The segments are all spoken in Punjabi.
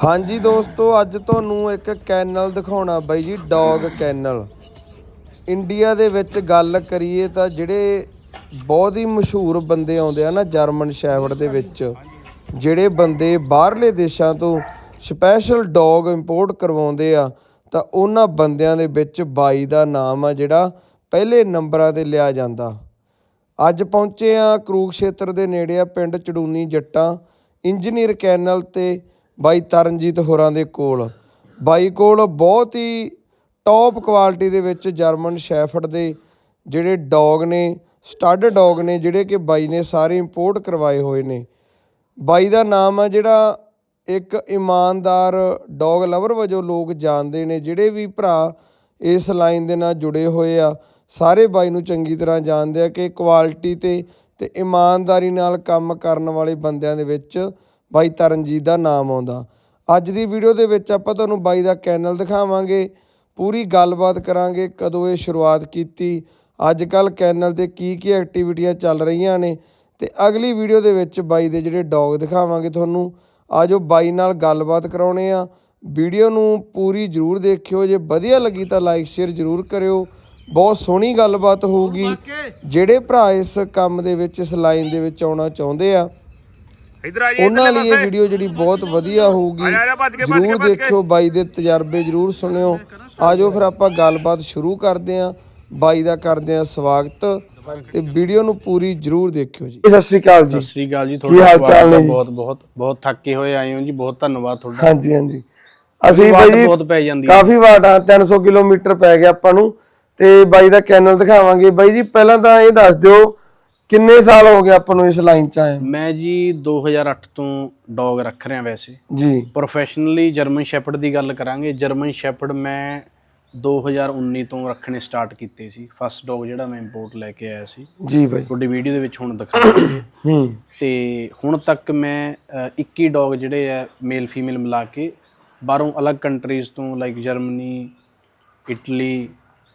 ਹਾਂਜੀ ਦੋਸਤੋ, ਅੱਜ ਤੁਹਾਨੂੰ ਇੱਕ ਕੈਨਲ ਦਿਖਾਉਣਾ ਬਾਈ ਜੀ, ਡੌਗ ਕੈਨਲ। ਇੰਡੀਆ ਦੇ ਵਿੱਚ ਗੱਲ ਕਰੀਏ ਤਾਂ ਜਿਹੜੇ ਬਹੁਤ ਹੀ ਮਸ਼ਹੂਰ ਬੰਦੇ ਆਉਂਦੇ ਆ ਨਾ, ਜਰਮਨ ਸ਼ੈਫਰਡ ਦੇ ਵਿੱਚ, ਜਿਹੜੇ ਬੰਦੇ ਬਾਹਰਲੇ ਦੇਸ਼ਾਂ ਤੋਂ ਸਪੈਸ਼ਲ ਡੌਗ ਇੰਪੋਰਟ ਕਰਵਾਉਂਦੇ ਆ, ਤਾਂ ਉਹਨਾਂ ਬੰਦਿਆਂ ਦੇ ਵਿੱਚ ਬਾਈ ਦਾ ਨਾਮ ਆ ਜਿਹੜਾ ਪਹਿਲੇ ਨੰਬਰਾਂ ਤੇ ਲਿਆ ਜਾਂਦਾ। ਅੱਜ ਪਹੁੰਚੇ ਆ ਕਰੂਕਸ਼ੇਤਰ ਦੇ ਨੇੜੇ ਆ ਪਿੰਡ ਚੜੂਨੀ ਜੱਟਾਂ, ਇੰਜੀਨੀਅਰ ਕੈਨਲ ਤੇ ਬਾਈ ਤਰਨਜੀਤ ਹੋਰਾਂ ਦੇ ਕੋਲ। ਬਾਈ ਕੋਲ ਬਹੁਤ ਹੀ ਟੌਪ ਕੁਆਲਿਟੀ ਦੇ ਵਿੱਚ ਜਰਮਨ ਸ਼ੈਫਰਡ ਦੇ ਜਿਹੜੇ ਡੌਗ ਨੇ ਸਟੱਡ ਡੌਗ ਨੇ, ਜਿਹੜੇ ਕਿ ਬਾਈ ਨੇ ਸਾਰੇ ਇੰਪੋਰਟ ਕਰਵਾਏ ਹੋਏ ਨੇ। ਬਾਈ ਦਾ ਨਾਮ ਆ ਜਿਹੜਾ ਇੱਕ ਇਮਾਨਦਾਰ ਡੌਗ ਲਵਰ ਵਜੋਂ ਲੋਕ ਜਾਣਦੇ ਨੇ, ਜਿਹੜੇ ਵੀ ਭਰਾ ਇਸ ਲਾਈਨ ਦੇ ਨਾਲ ਜੁੜੇ ਹੋਏ ਆ, ਸਾਰੇ ਬਾਈ ਨੂੰ ਚੰਗੀ ਤਰ੍ਹਾਂ ਜਾਣਦੇ ਆ ਕਿ ਕੁਆਲਿਟੀ ਤੇ ਤੇ ਇਮਾਨਦਾਰੀ ਨਾਲ ਕੰਮ ਕਰਨ ਵਾਲੇ ਬੰਦਿਆਂ ਦੇ ਵਿੱਚ ਬਾਈ ਤਰਨਜੀਤ ਦਾ ਨਾਮ ਆਉਂਦਾ। ਅੱਜ ਦੀ ਵੀਡੀਓ ਦੇ ਵਿੱਚ ਆਪਾਂ ਤੁਹਾਨੂੰ ਬਾਈ ਦਾ ਕੈਨਲ ਦਿਖਾਵਾਂਗੇ ਪੂਰੀ ਗੱਲਬਾਤ ਕਰਾਂਗੇ ਕਦੋਂ ਇਹ ਸ਼ੁਰੂਆਤ ਕੀਤੀ ਅੱਜ ਕੱਲ ਕੈਨਲ ਤੇ ਕੀ ਕੀ ਐਕਟੀਵਿਟੀਆਂ ਚੱਲ ਰਹੀਆਂ ਨੇ ਤੇ ਅਗਲੀ ਵੀਡੀਓ ਦੇ ਵਿੱਚ ਬਾਈ ਦੇ ਜਿਹੜੇ ਡੌਗ ਦਿਖਾਵਾਂਗੇ ਤੁਹਾਨੂੰ। ਆਜੋ ਬਾਈ ਨਾਲ ਗੱਲਬਾਤ ਕਰਾਉਣੇ ਆ। ਵੀਡੀਓ ਨੂੰ ਪੂਰੀ ਜ਼ਰੂਰ ਦੇਖਿਓ ਜੇ ਵਧੀਆ ਲੱਗੀ ਤਾਂ ਲਾਈਕ ਸ਼ੇਅਰ ਜ਼ਰੂਰ ਕਰਿਓ। ਬਹੁਤ ਸੋਹਣੀ ਗੱਲਬਾਤ ਹੋਊਗੀ। ਜਿਹੜੇ ਭਰਾ ਇਸ ਕੰਮ ਦੇ ਵਿੱਚ ਇਸ ਲਾਈਨ ਦੇ ਵਿੱਚ ਆਉਣਾ ਚਾਹੁੰਦੇ ਆ ਇਧਰ ਆ ਜੀ ਉਹਨਾਂ ਲਈ ਇਹ ਵੀਡੀਓ ਜਿਹੜੀ ਬਹੁਤ ਵਧੀਆ ਹੋਊਗੀ। ਜ਼ਰੂਰ। ਦੇਖਿਓ ਬਾਈ ਦੇ ਤਜਰਬੇ ਜ਼ਰੂਰ ਸੁਣਿਓ। ਆਜੋ ਫਿਰ ਆਪਾਂ ਗੱਲਬਾਤ ਸ਼ੁਰੂ ਕਰਦੇ ਆਂ ਬਾਈ ਦਾ ਕਰਦੇ ਆਂ ਸਵਾਗਤ। ਤੇ ਵੀਡੀਓ ਨੂੰ ਪੂਰੀ ਜ਼ਰੂਰ ਦੇਖਿਓ ਜੀ। ਸਤਿ ਸ਼੍ਰੀ ਅਕਾਲ ਜੀ। ਸਤਿ ਸ੍ਰੀ ਅਕਾਲ ਜੀ ਹਾਲ ਚਾਲ ਨੇ? ਬਹੁਤ ਬਹੁਤ ਬਹੁਤ ਥੱਕੇ ਹੋਏ ਆਏ ਹੋ ਜੀ ਬਹੁਤ ਧੰਨਵਾਦ ਤੁਹਾਡਾ। ਹਾਂਜੀ ਹਾਂਜੀ। ਅਸੀਂ ਬਾਈ ਜੀ ਬਹੁਤ ਪੈ ਜਾਂਦੀ ਕਾਫੀ ਵਾਟ ਆ 300 ਕਿਲੋਮੀਟਰ ਪੈ ਗਿਆ ਆਪਾਂ ਨੂੰ। ਤੇ ਬਾਈ ਦਾ ਕੈਨਲ ਦਿਖਾਵਾਂਗੇ। ਬਾਈ ਜੀ ਪਹਿਲਾਂ ਤਾਂ ਇਹ ਦੱਸ ਦਿਓ ਕਿੰਨੇ ਸਾਲ ਹੋ ਗਏ ਆਪਾਂ ਨੂੰ ਇਸ ਲਾਈਨ 'ਚ ਆਏ ਮੈਂ ਜੀ 2008 ਤੋਂ ਡੌਗ ਰੱਖ ਰਿਹਾ ਵੈਸੇ। ਜੀ। ਪ੍ਰੋਫੈਸ਼ਨਲੀ ਜਰਮਨ ਸ਼ੈਪਰਡ ਦੀ ਗੱਲ ਕਰਾਂਗੇ। ਜਰਮਨ ਸ਼ੈਪਰਡ ਮੈਂ 2019 ਤੋਂ ਰੱਖਣੇ ਸਟਾਰਟ ਕੀਤੇ ਸੀ। ਫਸਟ ਡੌਗ ਜਿਹੜਾ ਮੈਂ ਇੰਪੋਰਟ ਲੈ ਕੇ ਆਇਆ ਸੀ। ਜੀ ਬਾਈ। ਤੁਹਾਡੀ ਵੀਡੀਓ ਦੇ ਵਿੱਚ ਹੁਣ ਦਿਖਾਵਾਂਗੇ ਹੂੰ। ਤੇ ਹੁਣ ਤੱਕ ਮੈਂ ਅ, 21 ਡੌਗ ਜਿਹੜੇ ਆ ਮੇਲ ਫੀਮੇਲ ਮਿਲਾ ਕੇ ਬਾਹਰੋਂ ਅਲੱਗ ਕੰਟਰੀਜ਼ ਤੋਂ like Germany Italy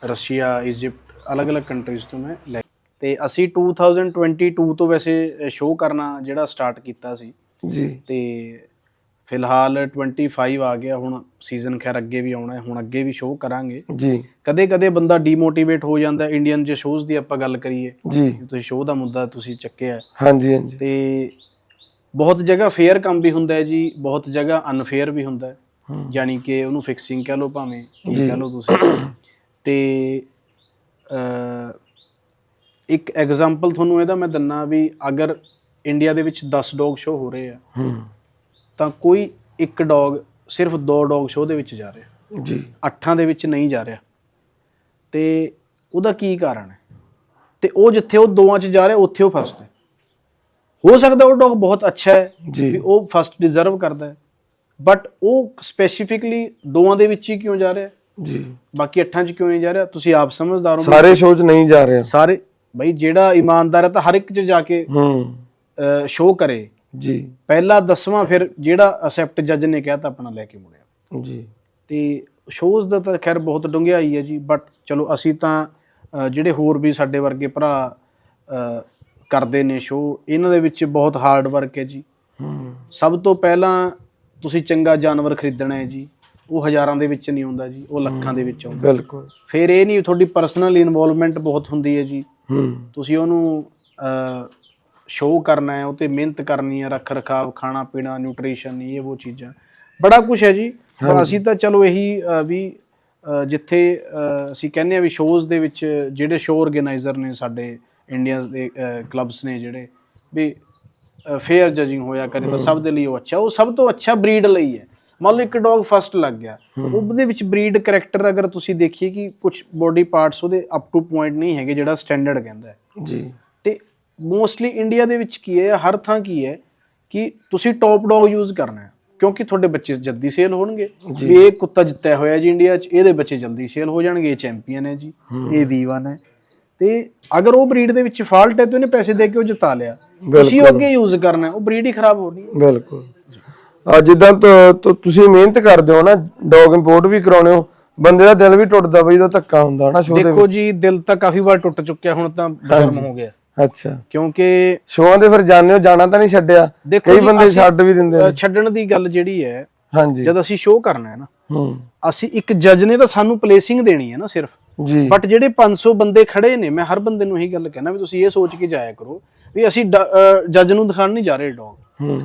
Russia Egypt ਅਲੱਗ-ਅਲੱਗ ਕੰਟਰੀਜ਼ ਤੋਂ ਮੈਂ ਲੈ ਤੇ ਅਸੀਂ 2022 ਤੋਂ ਵੈਸੇ ਸ਼ੋਅ ਕਰਨਾ ਜਿਹੜਾ ਸਟਾਰਟ ਕੀਤਾ ਸੀ। ਜੀ। ਤੇ ਫਿਲਹਾਲ 25 ਆ ਗਿਆ ਹੁਣ ਸੀਜ਼ਨ ਖੈਰ ਅੱਗੇ ਵੀ ਆਉਣਾ ਹੈ ਹੁਣ ਅੱਗੇ ਵੀ ਸ਼ੋਅ ਕਰਾਂਗੇ। ਜੀ। ਕਦੇ-ਕਦੇ ਬੰਦਾ ਡੀਮੋਟੀਵੇਟ ਹੋ ਜਾਂਦਾ ਇੰਡੀਅਨ ਜੇ ਸ਼ੋਅਜ਼ ਦੀ ਆਪਾਂ ਗੱਲ ਕਰੀਏ ਜੀ। ਤੁਸੀਂ ਸ਼ੋਅ ਦਾ ਮੁੱਦਾ ਤੁਸੀਂ ਚੱਕਿਆ। ਹਾਂਜੀ ਹਾਂਜੀ। ਤੇ ਬਹੁਤ ਜਗ੍ਹਾ ਫੇਅਰ ਕੰਮ ਵੀ ਹੁੰਦਾ ਹੈ ਜੀ ਬਹੁਤ ਜਗ੍ਹਾ ਅਨਫੇਅਰ ਵੀ ਹੁੰਦਾ ਹੈ। ਯਾਨੀ ਕਿ ਉਹਨੂੰ ਫਿਕਸਿੰਗ ਕਹਿ ਲਓ ਭਾਵੇਂ ਕੀ। ਕਹਿ ਲਓ ਤੁਸੀਂ। ਤੇ ਅ ਇੱਕ ਐਗਜ਼ਾਮਪਲ ਤੁਹਾਨੂੰ ਇਹਦਾ ਮੈਂ ਦਿੰਨਾ ਵੀ ਅਗਰ ਇੰਡੀਆ ਦੇ ਵਿੱਚ 10 ਡੌਗ ਸ਼ੋ ਹੋ ਰਹੇ ਆ ਹੂੰ। ਤਾਂ ਕੋਈ ਇੱਕ ਡੌਗ ਸਿਰਫ 2 ਡੌਗ ਸ਼ੋ ਦੇ ਵਿੱਚ ਜਾ ਰਿਹਾ। ਜੀ। ਅੱਠਾਂ ਦੇ ਵਿੱਚ ਨਹੀਂ ਜਾ ਰਿਹਾ। ਤੇ ਉਹਦਾ ਕੀ ਕਾਰਨ ਹੈ? ਤੇ ਉਹ ਜਿੱਥੇ ਉਹ ਦੋਵਾਂ 'ਚ ਜਾ ਰਿਹਾ ਉੱਥੇ ਉਹ ਫਸਟ ਹੈ। ਹੋ ਸਕਦਾ ਉਹ ਡੌਗ ਬਹੁਤ ਅੱਛਾ ਹੈ ਜੀ। ਵੀ ਉਹ ਫਸਟ ਡਿਜ਼ਰਵ ਕਰਦਾ ਹੈ। ਬਟ ਉਹ ਸਪੈਸੀਫਿਕਲੀ ਦੋਵਾਂ ਦੇ ਵਿੱਚ ਹੀ ਕਿਉਂ ਜਾ ਰਿਹਾ? ਜੀ। ਬਾਕੀ ਅੱਠਾਂ 'ਚ ਕਿਉਂ ਨਹੀਂ ਜਾ ਰਿਹਾ? ਤੁਸੀਂ ਆਪ ਸਮਝਦਾਰ ਹੋ। ਸਾਰੇ ਸ਼ੋਅ 'ਚ ਨਹੀਂ ਜਾ ਰਹੇ। ਸਾਰੇ ਬਈ ਜਿਹੜਾ ਇਮਾਨਦਾਰ ਹੈ ਤਾਂ ਹਰ ਇੱਕ 'ਚ ਜਾ ਕੇ ਹੂੰ। ਸ਼ੋਅ ਕਰੇ। ਜੀ। ਪਹਿਲਾ ਦਸਵਾਂ ਫਿਰ ਜਿਹੜਾ ਅਸੈਪਟ ਜੱਜ ਨੇ ਕਿਹਾ ਤਾਂ ਆਪਣਾ ਲੈ ਕੇ ਮੁੜਿਆ। ਜੀ। ਤੇ ਸ਼ੋਜ਼ ਦਾ ਤਾਂ ਖੈਰ ਬਹੁਤ ਡੂੰਘਾਈ ਹੈ ਜੀ ਬਟ ਚਲੋ ਅਸੀਂ ਤਾਂ ਜਿਹੜੇ ਹੋਰ ਵੀ ਸਾਡੇ ਵਰਗੇ ਭਰਾ ਕਰਦੇ ਨੇ ਸ਼ੋਅ ਇਹਨਾਂ ਦੇ ਵਿੱਚ ਬਹੁਤ ਹਾਰਡ ਵਰਕ ਹੈ ਜੀ। ਹੂੰ। ਸਭ ਤੋਂ ਪਹਿਲਾਂ ਤੁਸੀਂ ਚੰਗਾ ਜਾਨਵਰ ਖਰੀਦਣਾ ਹੈ ਜੀ ਉਹ ਹਜ਼ਾਰਾਂ ਦੇ ਵਿੱਚ ਨਹੀਂ ਆਉਂਦਾ ਜੀ ਉਹ ਲੱਖਾਂ ਦੇ ਵਿੱਚ ਆਉਂਦਾ। ਬਿਲਕੁਲ। ਫਿਰ ਇਹ ਨਹੀਂ ਤੁਹਾਡੀ ਪਰਸਨਲ ਇਨਵੋਲਵਮੈਂਟ ਬਹੁਤ ਹੁੰਦੀ ਹੈ ਜੀ। ਹੂੰ। ਤੁਸੀਂ ਉਹਨੂੰ ਸ਼ੋਅ ਕਰਨਾ ਹੈ ਉਹ ਤੇ ਮਿਹਨਤ ਕਰਨੀ ਹੈ ਰੱਖ ਰਖਾਵ ਖਾਣਾ ਪੀਣਾ ਨਿਊਟ੍ਰੀਸ਼ਨ ਇਹ ਉਹ ਚੀਜ਼ਾਂ। ਬੜਾ ਕੁਝ ਹੈ ਜੀ। ਅਸੀਂ ਤਾਂ ਚਲੋ ਇਹੀ ਵੀ ਜਿੱਥੇ ਅਸੀਂ ਕਹਿੰਦੇ ਆ ਵੀ ਸ਼ੋਜ਼ ਦੇ ਵਿੱਚ ਜਿਹੜੇ ਸ਼ੋਅ ਆਰਗੇਨਾਈਜ਼ਰ ਨੇ ਸਾਡੇ ਇੰਡੀਆ ਦੇ ਕਲੱਬਸ ਨੇ ਜਿਹੜੇ ਵੀ ਫੇਅਰ ਜਜਿੰਗ ਹੋਇਆ ਕਰੇ ਤਾਂ ਸਭ ਦੇ ਲਈ ਉਹ ਅੱਛਾ। ਉਹ ਸਭ ਤੋਂ ਅੱਛਾ ਬਰੀਡ ਲਈ ਹੈ। ਮੰਨ ਲਓ ਇੱਕ ਡੌਗ ਫਸਟ ਲੱਗ ਗਿਆ। ਉਹਦੇ ਵਿੱਚ ਬਰੀਡ ਕੈਰੈਕਟਰ ਅਗਰ ਤੁਸੀਂ ਦੇਖੀਏ ਕਿ ਕੁਝ ਬੋਡੀ ਪਾਰਟਸ ਉਹਦੇ ਅਪ ਟੂ ਪੁਆਇੰਟ ਨਹੀਂ ਹੈਗੇ ਜਿਹੜਾ ਸਟੈਂਡਰਡ ਕਹਿੰਦਾ ਹੈ। ਜੀ। ਤੇ ਮੋਸਟਲੀ ਇੰਡੀਆ ਦੇ ਵਿੱਚ ਕੀ ਹੈ ਹਰ ਥਾਂ ਕੀ ਹੈ ਕਿ ਤੁਸੀਂ ਟੌਪ ਡੌਗ ਯੂਜ਼ ਕਰਨਾ ਹੈ ਕਿਉਂਕਿ ਤੁਹਾਡੇ ਬੱਚੇ ਜਲਦੀ ਸੇਲ ਹੋਣਗੇ। ਜੀ। ਵੀ ਇਹ ਕੁੱਤਾ ਜਿੱਤਿਆ ਹੋਇਆ ਜੀ ਇੰਡੀਆ 'ਚ ਇਹਦੇ ਬੱਚੇ ਜਲਦੀ ਸੇਲ ਹੋ ਜਾਣਗੇ ਇਹ ਚੈਂਪੀਅਨ ਹੈ ਜੀ ਇਹ V1 ਹੈ। ਤੇ ਅਗਰ ਉਹ ਬਰੀਡ ਦੇ ਵਿੱਚ ਫਾਲਟ ਹੈ ਤੇ ਉਹਨੇ ਪੈਸੇ ਦੇ ਕੇ ਉਹ ਜਿਤਾ ਲਿਆ। ਤੁਸੀਂ ਉਹ ਅੱਗੇ ਯੂਜ਼ ਕਰਨਾ ਉਹ ਬਰੀਡ ਹੀ ਖਰਾਬ ਹੋ ਰਹੀ ਹੈ। ਬਿਲਕੁਲ। ਜਿੱਦਾਂ ਤੁਸੀਂ ਮਿਹਨਤ ਕਰਦੇ ਹੋ ਨਾ ਡੌਗ ਇੰਪੋਰਟ ਵੀ ਕਰਾਉਣੇ ਹੋ ਬੰਦੇ ਦਾ ਦਿਲ ਵੀ ਟੁੱਟਦਾ ਬਈ ਜਦੋਂ ਧੱਕਾ ਹੁੰਦਾ ਨਾ ਸ਼ੋਅ ਦੇ ਦੇਖੋ ਜੀ ਦਿਲ ਤਾਂ ਕਾਫੀ ਵਾਰ ਟੁੱਟ ਚੁੱਕਿਆ ਹੁਣ ਤਾਂ ਬਜ਼ਰਮ ਹੋ ਗਿਆ। ਅੱਛਾ। ਕਿਉਂਕਿ ਸ਼ੋਆਂ ਦੇ ਫਿਰ ਜਾਣੇ ਹੋ ਜਾਣਾ ਤਾਂ ਨਹੀਂ ਛੱਡਿਆ। ਕਈ ਬੰਦੇ ਛੱਡ ਵੀ ਦਿੰਦੇ ਨੇ। ਛੱਡਣ ਦੀ ਗੱਲ ਜਿਹੜੀ ਹੈ ਹਾਂਜੀ। ਜਦ ਅਸੀਂ ਸ਼ੋਅ ਕਰਨਾ ਹੈ ਨਾ ਹੂੰ। ਅਸੀਂ ਇੱਕ ਜੱਜ ਨੇ ਤਾਂ ਸਾਨੂੰ ਪਲੇਸਿੰਗ ਦੇਣੀ ਹੈ ਨਾ ਸਿਰਫ। ਜੀ। ਬਟ ਜਿਹੜੇ 500 ਬੰਦੇ ਖੜੇ ਨੇ ਮੈਂ ਹਰ ਬੰਦੇ ਨੂੰ ਇਹੀ ਗੱਲ ਕਹਿਣਾ ਵੀ ਤੁਸੀਂ ਇਹ ਸੋਚ ਕੇ ਜਾਇਆ ਕਰੋ ਵੀ ਅਸੀਂ ਜੱਜ ਨੂੰ ਦਿਖਾਣ ਨਹੀਂ ਜਾ ਰਹੇ ਡੌਗ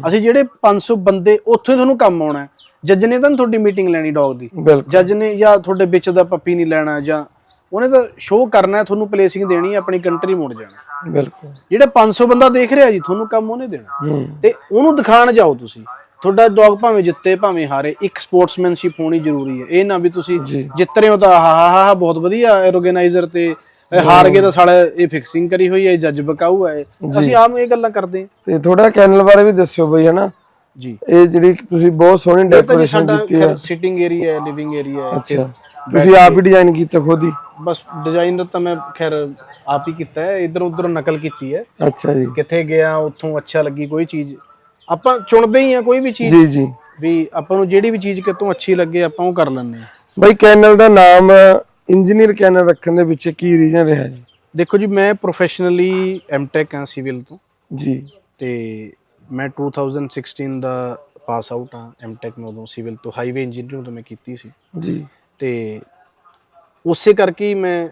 ਅਸੀਂ ਜਿਹੜੇ 500 ਬੰਦੇ ਉੱਥੇ ਤੁਹਾਨੂੰ ਕੰਮ ਆਉਣਾ ਜੱਜ ਨੇ ਤਾਂ ਤੁਹਾਡੀ ਮੀਟਿੰਗ ਲੈਣੀ ਡੌਗ ਦੀ। ਜੱਜ ਨੇ ਜਾਂ ਤੁਹਾਡੇ ਵਿੱਚ ਦਾ ਪੱਪੀ ਨਹੀਂ ਲੈਣਾ ਜਾਂ ਉਹਨੇ ਤਾਂ ਸ਼ੋਅ ਕਰਨਾ ਤੁਹਾਨੂੰ ਪਲੇਸਿੰਗ ਦੇਣੀ ਆਪਣੀ ਕੰਟਰੀ ਮੁੜ ਜਾਣਾ। ਬਿਲਕੁਲ। ਜਿਹੜੇ 500 ਬੰਦਾ ਦੇਖ ਰਿਹਾ ਜੀ ਤੁਹਾਨੂੰ ਕੰਮ ਉਹਨੇ ਦੇਣਾ। ਤੇ ਉਹਨੂੰ ਦਿਖਾਣ ਜਾਓ ਤੁਸੀਂ। ਤੁਹਾਡਾ ਡੌਗ ਭਾਵੇਂ ਜਿੱਤੇ ਭਾਵੇਂ ਹਾਰੇ ਇੱਕ ਸਪੋਰਟਸਮੈਨਸ਼ਿਪ ਹੋਣੀ ਜ਼ਰੂਰੀ ਹੈ। ਇਹ ਨਾ ਵੀ ਤੁਸੀਂ। ਜਿੱਤ ਰਹੇ ਹੋ ਤਾਂ ਹਾ ਹਾ ਹਾ ਹਾ ਬਹੁਤ ਵਧੀਆ ਆਰਗੇਨਾਈਜ਼ਰ ਤੇ ਇਹ ਹਾਰ ਗਏ ਤਾਂ ਸਾਲਾ ਇਹ ਫਿਕਸਿੰਗ ਕਰੀ ਹੋਈ ਹੈ ਜੱਜ ਬਕਾਊ ਹੈ। ਅਸੀਂ ਆਮ ਇਹ ਗੱਲਾਂ ਕਰਦੇ ਹਾਂ। ਤੇ ਥੋੜਾ ਕੈਨਲ ਬਾਰੇ ਵੀ ਦੱਸਿਓ ਬਈ ਹਨਾ? ਜੀ। ਇਹ ਜਿਹੜੀ ਤੁਸੀਂ ਬਹੁਤ ਸੋਹਣੀ ਡੈਕੋਰੇਸ਼ਨ ਕੀਤੀ ਹੈ। ਸਿਟਿੰਗ ਏਰੀਆ ਹੈ ਲਿਵਿੰਗ ਏਰੀਆ ਹੈ। ਅੱਛਾ। ਤੁਸੀਂ ਆਪ ਹੀ ਡਿਜ਼ਾਈਨ ਕੀਤਾ ਖੁਦ ਹੀ? ਬਸ ਡਿਜ਼ਾਈਨਰ ਤਾਂ ਮੈਂ ਖੈਰ ਆਪ ਹੀ ਕੀਤਾ ਹੈ। ਇਧਰ ਉਧਰ ਨਕਲ ਕੀਤੀ ਹੈ। ਅੱਛਾ ਜੀ। ਕਿੱਥੇ ਗਿਆ ਉੱਥੋਂ ਅੱਛਾ ਲੱਗੀ ਕੋਈ ਚੀਜ਼। ਆਪਾਂ ਚੁਣਦੇ ਹੀ ਆ ਕੋਈ ਵੀ ਚੀਜ਼। ਜੀ ਜੀ। ਵੀ ਆਪਾਂ ਨੂੰ ਜਿਹੜੀ ਵੀ ਚੀਜ਼ ਕਿਤੋਂ ਅੱਛੀ ਲੱਗੇ ਆਪਾਂ ਉਹ ਕਰ ਲੈਂਦੇ ਆ ਬਈ ਕੈਨਲ ਦਾ ਨਾਮ ਇੰਜੀਨੀਅਰ ਕੈਨਲ ਰੱਖਣ ਦੇ ਪਿੱਛੇ ਕੀ ਰੀਜ਼ਨ ਰਿਹਾ ਜੀ? ਦੇਖੋ ਜੀ ਮੈਂ ਪ੍ਰੋਫੈਸ਼ਨਲੀ ਐਮਟੈਕ ਹਾਂ ਸਿਵਲ ਤੋਂ। ਜੀ। ਤੇ ਮੈਂ 2016 ਦਾ ਪਾਸ ਆਊਟ ਹਾਂ ਐਮਟੈਕ ਮੈਂ ਉਦੋਂ ਸਿਵਲ ਤੋਂ। ਹਾਈਵੇ ਇੰਜੀਨੀਅਰਿੰਗ ਤੋਂ ਮੈਂ ਕੀਤੀ ਸੀ। ਜੀ। ਤੇ ਉਸੇ ਕਰਕੇ ਹੀ ਮੈਂ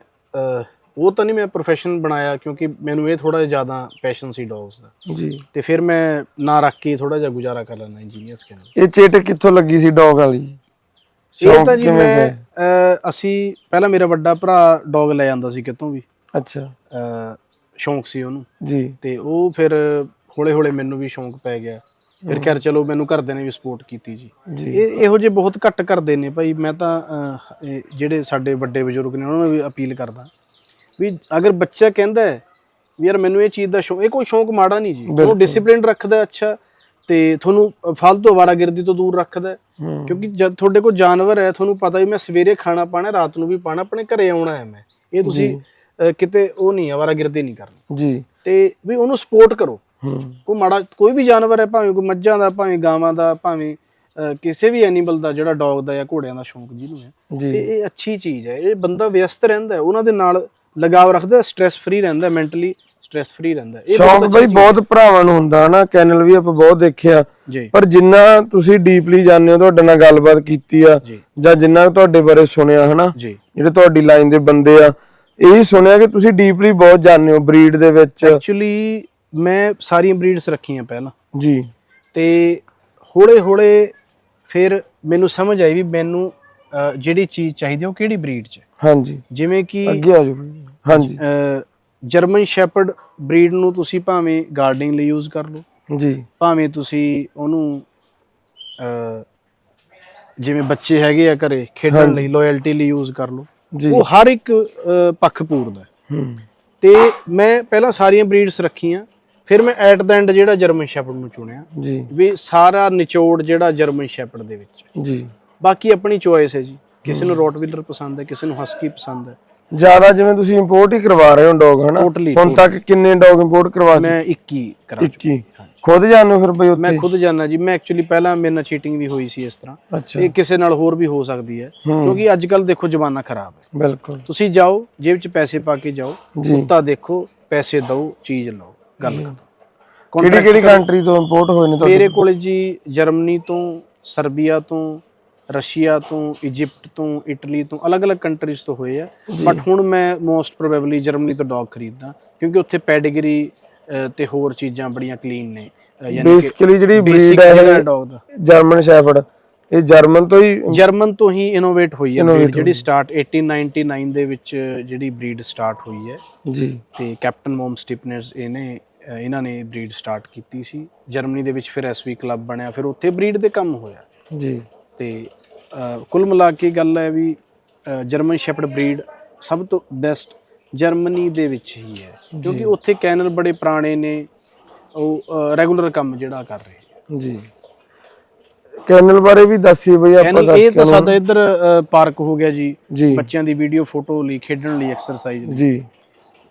ਉਹ ਤਾਂ ਨਹੀਂ ਮੈਂ ਪ੍ਰੋਫੈਸ਼ਨ ਬਣਾਇਆ ਕਿਉਂਕਿ ਮੈਨੂੰ ਇਹ ਥੋੜਾ ਜ਼ਿਆਦਾ ਪੈਸ਼ਨ ਸੀ ਡੌਗਸ ਦਾ। ਜੀ। ਤੇ ਫਿਰ ਮੈਂ ਨਾ ਰੱਖ ਕੇ ਥੋੜਾ ਜਿਹਾ ਗੁਜ਼ਾਰਾ ਕਰ ਲੈਣਾ ਇੰਜੀਨੀਅਰਸ ਕੇ ਨਾਲ ਇਹ ਚੇਟ ਕਿੱਥੋਂ ਲੱਗੀ ਸੀ ਡੌਗ ਵਾਲੀ? ਇਹ ਸ਼ੌਂਕ ਤਾਂ ਜੀ ਕਿਵੇਂ ਮੈਂ ਪਿਆ? ਅਹ, ਅਸੀਂ ਪਹਿਲਾਂ ਮੇਰਾ ਵੱਡਾ ਭਰਾ ਡੌਗ ਲੈ ਜਾਂਦਾ ਸੀ ਕਿਤੋਂ ਵੀ। ਅੱਛਾ। ਅਹ, ਸ਼ੌਂਕ ਸੀ ਉਹਨੂੰ। ਜੀ। ਤੇ ਉਹ ਫਿਰ ਹੌਲੇ ਹੌਲੇ ਮੈਨੂੰ ਵੀ ਸ਼ੌਂਕ ਪੈ ਗਿਆ। ਫਿਰ ਖੈਰ ਚਲੋ ਮੈਨੂੰ ਘਰਦਿਆਂ ਨੇ ਵੀ ਸਪੋਰਟ ਕੀਤੀ ਜੀ। ਜੀ। ਇਹ ਇਹੋ ਜਿਹੇ ਬਹੁਤ ਘੱਟ ਕਰਦੇ ਨੇ ਭਾਈ। ਮੈਂ ਤਾਂ ਅਹ, ਇਹ ਜਿਹੜੇ ਸਾਡੇ ਵੱਡੇ ਬਜ਼ੁਰਗ ਨੇ ਉਹਨਾਂ ਨੂੰ ਵੀ ਅਪੀਲ ਕਰਦਾ। ਵੀ ਅਗਰ ਬੱਚਾ ਕਹਿੰਦਾ ਹੈ ਵੀ ਯਾਰ ਮੈਨੂੰ ਇਹ ਚੀਜ਼ ਦਾ ਸ਼ੌਂਕ ਇਹ ਕੋਈ ਸ਼ੌਂਕ ਮਾੜਾ ਨਹੀਂ ਜੀ। ਉਹ ਡਿਸਪਲਿਨ ਰੱਖਦਾ ਹੈ ਅੱਛਾ। ਤੇ ਤੁਹਾਨੂੰ ਅ, ਫਾਲਤੂ ਅਵਾਰਾਗਰਦੀ ਤੋਂ ਦੂਰ ਰੱਖਦਾ ਹੈ। ਹੂੰ। ਕਿਉਂਕਿ ਜਦ ਤੁਹਾਡੇ ਕੋਲ ਜਾਨਵਰ ਹੈ ਤੁਹਾਨੂੰ ਪਤਾ ਵੀ ਮੈਂ ਸਵੇਰੇ ਖਾਣਾ ਪਾਣਾ ਰਾਤ ਨੂੰ ਵੀ ਪਾਣਾ ਆਪਣੇ ਘਰੇ ਆਉਣਾ ਹੈ ਮੈਂ। ਇਹ ਤੁਸੀਂ ਕਿਤੇ ਉਹ ਨਹੀਂ ਅਵਾਰਾਗਰਦੀ ਨਹੀਂ ਕਰਨੀ। ਜੀ। ਤੇ ਵੀ ਉਹਨੂੰ ਸਪੋਰਟ ਕਰੋ। ਹੂੰ। ਕੋਈ ਮਾੜਾ ਕੋਈ ਵੀ ਜਾਨਵਰ ਹੈ ਭਾਵੇਂ ਕੋਈ ਮੱਝਾਂ ਦਾ ਭਾਵੇਂ ਗਾਵਾਂ ਦਾ ਭਾਵੇਂ ਕਿਸੇ ਵੀ ਐਨੀਮਲ ਦਾ ਜਿਹੜਾ ਡੌਗ ਦਾ ਜਾਂ ਘੋੜਿਆਂ ਦਾ ਸ਼ੌਂਕ ਜਿਹਨੂੰ ਹੈ। ਤੇ ਇਹ ਅੱਛੀ ਚੀਜ਼ ਹੈ। ਇਹ ਬੰਦਾ ਵਿਅਸਤ ਰਹਿੰਦਾ ਹੈ, ਉਹਨਾਂ ਦੇ ਨਾਲ ਲਗਾਵ ਰੱਖਦਾ ਸਟ्रेस ਫ੍ਰੀ ਰਹਿੰਦਾ ਮੈਂਟਲੀ ਸਟ्रेस ਫ੍ਰੀ ਰਹਿੰਦਾ ਇਹ ਸ਼ੌਂਕ ਬਈ ਬਹੁਤ ਭਰਾਵਾਂ ਨੂੰ ਹੁੰਦਾ ਹਨਾ ਕੈਨਲ ਵੀ ਆਪਾਂ ਬਹੁਤ ਦੇਖਿਆ ਪਰ ਜਿੰਨਾ ਤੁਸੀਂ ਡੀਪਲੀ ਜਾਣਦੇ ਹੋ ਤੁਹਾਡੇ ਨਾਲ ਗੱਲਬਾਤ ਕੀਤੀ ਆ ਜੀ। ਜਿੰਨਾ ਤੁਹਾਡੇ ਬਾਰੇ ਸੁਣਿਆ ਹਨਾ ਜਿਹੜੇ ਤੁਹਾਡੀ ਲਾਈਨ ਦੇ ਬੰਦੇ ਆ ਇਹ ਸੁਣਿਆ ਕਿ ਤੁਸੀਂ ਡੀਪਲੀ ਬਹੁਤ ਜਾਣਦੇ ਹੋ ਬਰੀਡ ਦੇ ਵਿੱਚ। ਐਕਚੁਅਲੀ ਮੈਂ ਸਾਰੀਆਂ ਬਰੀਡਸ ਰੱਖੀਆਂ ਪਹਿਲਾਂ। ਜੀ। ਤੇ ਹੌਲੇ ਹੌਲੇ ਫਿਰ ਮੈਨੂੰ ਸਮਝ ਆਈ ਵੀ ਮੈਨੂੰ ਜਿਹੜੀ ਚੀਜ਼ ਚਾਹੀਦੀ ਉਹ ਕਿਹੜੀ ਬਰੀਡ 'ਚ। ਹਾਂਜੀ। ਜਿਵੇਂ ਕਿ ਅੱਗੇ ਆ ਜਾਓ। ਹਾਂਜੀ। ਜਰਮਨ ਸ਼ੈਪਰਡ ਬਰੀਡ ਨੂੰ ਤੁਸੀਂ ਭਾਵੇਂ ਗਾਰਡਨਿੰਗ ਲਈ ਯੂਜ਼ ਕਰ ਲਓ। ਜੀ। ਭਾਵੇਂ ਤੁਸੀਂ ਉਹਨੂੰ ਜਿਵੇਂ ਬੱਚੇ ਹੈਗੇ ਆ ਘਰੇ ਖੇਡਣ ਲਈ ਲਾਇਲਟੀ ਲਈ ਯੂਜ਼ ਕਰ ਲਓ। ਜੀ। ਉਹ ਹਰ ਇੱਕ ਪੱਖ ਪੂਰਦਾ ਤੇ ਮੈਂ ਪਹਿਲਾਂ ਸਾਰੀਆਂ ਬਰੀਡਸ ਰੱਖੀਆਂ ਫਿਰ ਮੈਂ ਐਟ ਦਾ ਐਂਡ ਜਿਹੜਾ ਜਰਮਨ ਸ਼ੈਪਰਡ ਨੂੰ ਚੁਣਿਆ। ਜੀ। ਵੀ ਸਾਰਾ ਨਿਚੋੜ ਜਿਹੜਾ ਜਰਮਨ ਸ਼ੈਪਰਡ ਦੇ ਵਿੱਚ ਜੀ। ਬਾਕੀ ਆਪਣੀ ਚੋਇਸ ਹੈ ਜੀ। ਕਿਸੇ ਨੂੰ ਰੋਟਵੀਲਰ ਪਸੰਦ ਹੈ ਕਿਸੇ ਨੂੰ ਹਸਕੀ ਪਸੰਦ ਹੈ। ਜ਼ਿਆਦਾ ਜਿਵੇਂ ਤੁਸੀਂ ਇੰਪੋਰਟ ਹੀ ਕਰਵਾ ਰਹੇ ਹੋ ਡੌਗ ਹਨਾ? Totally, ਹੁਣ ਤੱਕ ਕਿੰਨੇ ਡੌਗ ਇੰਪੋਰਟ ਕਰਵਾ ਚੁੱਕੇ? ਮੈਂ 21 ਕਰਾ 21 ਖੁਦ ਜਾਣਦੇ ਹੋ ਫਿਰ ਬਈ ਮੈਂ ਉੱਥੇ? ਖੁਦ ਜਾਣਦਾ ਜੀ ਮੈਂ ਐਕਚੁਅਲੀ ਪਹਿਲਾਂ ਮੇਰੇ ਨਾਲ ਚੀਟਿੰਗ ਵੀ ਹੋਈ ਸੀ ਇਸ ਤਰ੍ਹਾਂ। ਅੱਛਾ। ਇਹ ਕਿਸੇ ਨਾਲ ਹੋਰ ਵੀ ਹੋ ਸਕਦੀ ਹੈ ਹੂੰ। ਕਿਉਂਕਿ ਅੱਜ ਕੱਲ ਦੇਖੋ ਜ਼ਮਾਨਾ ਖਰਾਬ ਹੈ। ਬਿਲਕੁਲ। ਤੁਸੀਂ ਜਾਓ ਜੇਬ 'ਚ ਪੈਸੇ ਪਾ ਕੇ ਜਾਓ ਜੀ। ਕੁੱਤਾ ਦੇਖੋ ਪੈਸੇ ਦਿਓ ਚੀਜ਼ ਲਓ ਗੱਲ ਖਤਮ ਕਿਹੜੀ ਕਿਹੜੀ ਕੰਟਰੀ ਤੋਂ ਇੰਪੋਰਟ ਹੋਏ ਨੇ ਤੁਹਾਡੇ ਮੇਰੇ ਕੋਲ ਜੀ ਜਰਮਨੀ ਤੋਂ ਸਰਬੀਆ ਤੋਂ ਰਸ਼ੀਆ ਤੋਂ ਇਜਿਪਟ ਤੋਂ ਇਟਲੀ ਤੋਂ ਅਲੱਗ-ਅਲੱਗ ਕੰਟਰੀਜ਼ ਤੋਂ ਹੋਏ ਆ। ਬਟ ਹੁਣ ਮੈਂ ਮੋਸਟ ਪ੍ਰੋਬੇਬਲੀ ਜਰਮਨੀ ਤੋਂ ਡੌਗ ਖਰੀਦਦਾ ਕਿਉਂਕਿ ਉੱਥੇ ਪੈਡੀਗਰੀ ਤੇ ਹੋਰ ਚੀਜ਼ਾਂ ਬੜੀਆਂ ਕਲੀਨ ਨੇ। ਯਾਨੀ ਬੇਸਿਕਲੀ ਜਿਹੜੀ ਬਰੀਡ ਹੈ ਜਿਹੜਾ ਡੌਗ ਦਾ। ਜਰਮਨ ਸ਼ੈਫਰਡ ਇਹ ਜਰਮਨ ਤੋਂ ਹੀ ਜਰਮਨ ਤੋਂ ਹੀ ਇਨੋਵੇਟ ਹੋਈ ਹੈ ਜਿਹੜੀ ਸਟਾਰਟ 1899 ਦੇ ਵਿੱਚ ਜਿਹੜੀ ਬਰੀਡ ਸਟਾਰਟ ਹੋਈ ਹੈ। ਜੀ। ਤੇ ਕੈਪਟਨ ਮੋਮ ਸਟਿਪਨਰਸ ਇਹਨੇ ਇਹਨਾਂ ਨੇ ਬਰੀਡ ਸਟਾਰਟ ਕੀਤੀ ਸੀ। ਜਰਮਨੀ ਦੇ ਵਿੱਚ ਫਿਰ ਐਸਵੀ ਕਲੱਬ ਬਣਿਆ ਫਿਰ ਉੱਥੇ ਬਰੀਡ ਦੇ ਕੰਮ ਹੋਇਆ। ਜੀ। ਤੇ ਕੁੱਲ ਮਿਲਾ ਕੇ ਗੱਲ ਹੈ ਵੀ ਜਰਮਨ ਸ਼ੈਪਰਡ ਬਰੀਡ ਸਭ ਤੋਂ ਬੈਸਟ ਜਰਮਨੀ ਦੇ ਵਿੱਚ ਹੀ ਹੈ। ਕਿਉਂਕਿ ਉੱਥੇ ਕੈਨਲ ਬੜੇ ਪੁਰਾਣੇ ਨੇ ਉਹ ਰੈਗੂਲਰ ਕੰਮ ਜਿਹੜਾ ਕਰ ਰਹੇ ਜੀ। ਕੈਨਲ ਬਾਰੇ ਵੀ ਦੱਸੀਏ ਬਈ ਆਪਾਂ ਦੱਸ ਇਹ ਤਾਂ ਸਾਡਾ ਇੱਧਰ ਪਾਰਕ ਹੋ ਗਿਆ ਜੀ। ਬੱਚਿਆਂ ਦੀ ਵੀਡੀਓ ਫੋਟੋ ਲਈ ਖੇਡਣ ਲਈ ਐਕਸਰਸਾਈਜ਼ ਜੀ।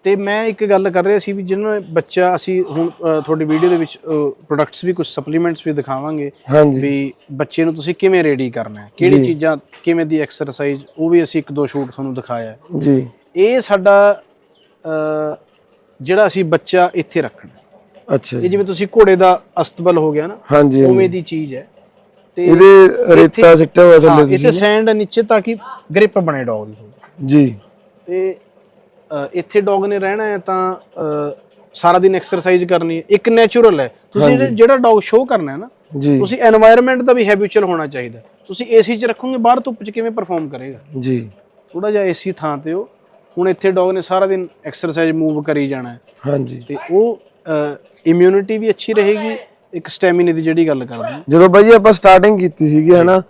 ਤੇ ਮੈਂ ਇੱਕ ਗੱਲ ਕਰ ਰਿਹਾ ਸੀ ਵੀ ਜਿਹਨਾਂ ਬੱਚਾ ਅਸੀਂ ਹੁਣ ਤੁਹਾਡੀ ਵੀਡੀਓ ਦੇ ਵਿੱਚ ਪ੍ਰੋਡਕਟਸ ਵੀ ਕੁਝ ਸਪਲੀਮੈਂਟਸ ਵੀ ਦਿਖਾਵਾਂਗੇ ਹਾਂਜੀ। ਵੀ ਬੱਚੇ ਨੂੰ ਤੁਸੀਂ ਕਿਵੇਂ ਰੈਡੀ ਕਰਨਾ ਹੈ ਕਿਹੜੀ ਚੀਜ਼ਾਂ ਕਿਵੇਂ ਦੀ ਐਕਸਰਸਾਈਜ਼ ਉਹ ਵੀ ਅਸੀਂ ਇੱਕ ਦੋ ਸ਼ੂਟ ਤੁਹਾਨੂੰ ਦਿਖਾਇਆ ਹੈ। ਜੀ। ਇਹ ਸਾਡਾ ਜਿਹੜਾ ਅਸੀਂ ਬੱਚਾ ਇੱਥੇ ਰੱਖਣਾ ਅੱਛਾ ਇਹ ਜੀ ਜਿਵੇਂ ਤੁਸੀਂ ਘੋੜੇ ਦਾ ਅਸਤਬਲ ਹੋ ਗਿਆ ਨਾ ਹਾਂਜੀ ਹਾਂਜੀ। ਉਵੇਂ ਦੀ ਚੀਜ਼ ਹੈ। ਤੇ ਇਹਦੇ ਰੇਤਾ ਸਿੱਟਿਆ ਹੋਇਆ ਹਾਂ, ਥੱਲੇ ਇੱਥੇ ਤੁਸੀਂ ਸੈਂਡ ਨੀਚੇ ਤਾਂ ਕਿ ਗ੍ਰਿਪ ਬਣੇ ਡੌਗ ਦੀ। ਜੀ। ਤੇ ਇੱਥੇ ਡੌਗ ਨੇ ਰਹਿਣਾ ਹੈ ਤਾਂ ਸਾਰਾ ਦਿਨ ਐਕਸਰਸਾਈਜ਼ ਕਰਨੀ ਹੈ। ਇੱਕ ਨੇਚਰਲ ਹੈ। ਤੁਸੀਂ ਜਿਹੜਾ ਡੌਗ ਸ਼ੋ ਕਰਨਾ ਹੈ ਨਾ ਤੁਸੀਂ এনवायरमेंट ਦਾ ਵੀ ਹੈਬਿਚੁਅਲ ਹੋਣਾ ਚਾਹੀਦਾ ਤੁਸੀਂ ਏਸੀ 'ਚ ਰੱਖੋਗੇ ਬਾਹਰ ਧੁੱਪ 'ਚ ਕਿਵੇਂ ਪਰਫਾਰਮ ਕਰੇਗਾ? ਜੀ। ਥੋੜਾ ਜਿਹਾ ਏਸੀ ਥਾਂ ਤੇ ਹੋ। ਹੁਣ ਇੱਥੇ ਡੌਗ ਨੇ ਸਾਰਾ ਦਿਨ ਐਕਸਰਸਾਈਜ਼ ਮੂਵ ਕਰੀ ਜਾਣਾ ਹੈ। ਹਾਂਜੀ। ਤੇ ਉਹ ਇਮਿਊਨਿਟੀ ਵੀ ਅੱਛੀ ਰਹੇਗੀ। ਇੱਕ ਸਟੈਮਿਨੇ ਦੀ ਜਿਹੜੀ ਗੱਲ ਕਰਦੇ ਜਦੋਂ ਬਾਈ ਆਪਾਂ ਸਟਾਰਟਿੰਗ ਕੀਤੀ ਸੀਗੀ ਹਨਾ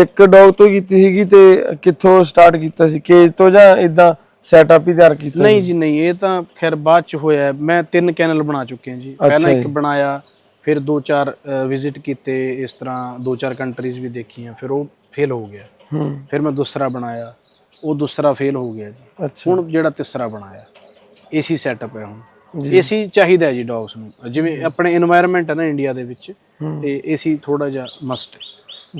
ਇੱਕ ਡੌਗ ਤੋਂ ਕੀਤੀ ਸੀਗੀ ਤੇ ਕਿੱਥੋਂ ਸਟਾਰਟ ਕੀਤਾ ਸੀ? ਕੇਜ ਤੋਂ ਜਾਂ ਇਦਾਂ ਸੈਟਅਪ ਹੀ ਤਿਆਰ ਕੀਤਾ ਨਹੀਂ ਜੀ? ਨਹੀਂ ਇਹ ਤਾਂ ਖੈਰ ਬਾਅਦ ਚ ਹੋਇਆ ਮੈਂ ਤਿੰਨ ਕੈਨਲ ਬਣਾ ਚੁੱਕਿਆ ਜੀ। ਪਹਿਲਾਂ ਇੱਕ ਬਣਾਇਆ ਫਿਰ ਦੋ ਚਾਰ ਵਿਜ਼ਿਟ ਕੀਤੇ ਇਸ ਤਰ੍ਹਾਂ ਦੋ ਚਾਰ ਕੰਟਰੀਜ਼ ਵੀ ਦੇਖੀਆਂ ਫਿਰ ਉਹ ਫੇਲ ਹੋ ਗਿਆ। ਫਿਰ ਮੈਂ ਦੂਸਰਾ ਬਣਾਇਆ ਉਹ ਦੂਸਰਾ ਫੇਲ ਹੋ ਗਿਆ ਜੀ। ਹੁਣ ਜਿਹੜਾ ਤੀਸਰਾ ਬਣਾਇਆ ਏਸੀ ਸੈਟਅਪ ਹੈ ਹੁਣ। ਏਸੀ ਚਾਹੀਦਾ ਜੀ ਡੌਗਸ ਨੂੰ। ਜਿਵੇਂ ਆਪਣੇ এনवायरमेंट ਹੈ ਨਾ ਇੰਡੀਆ ਦੇ ਵਿੱਚ ਤੇ ਏਸੀ ਥੋੜਾ ਜਿਹਾ ਮਸਟ ਹੈ।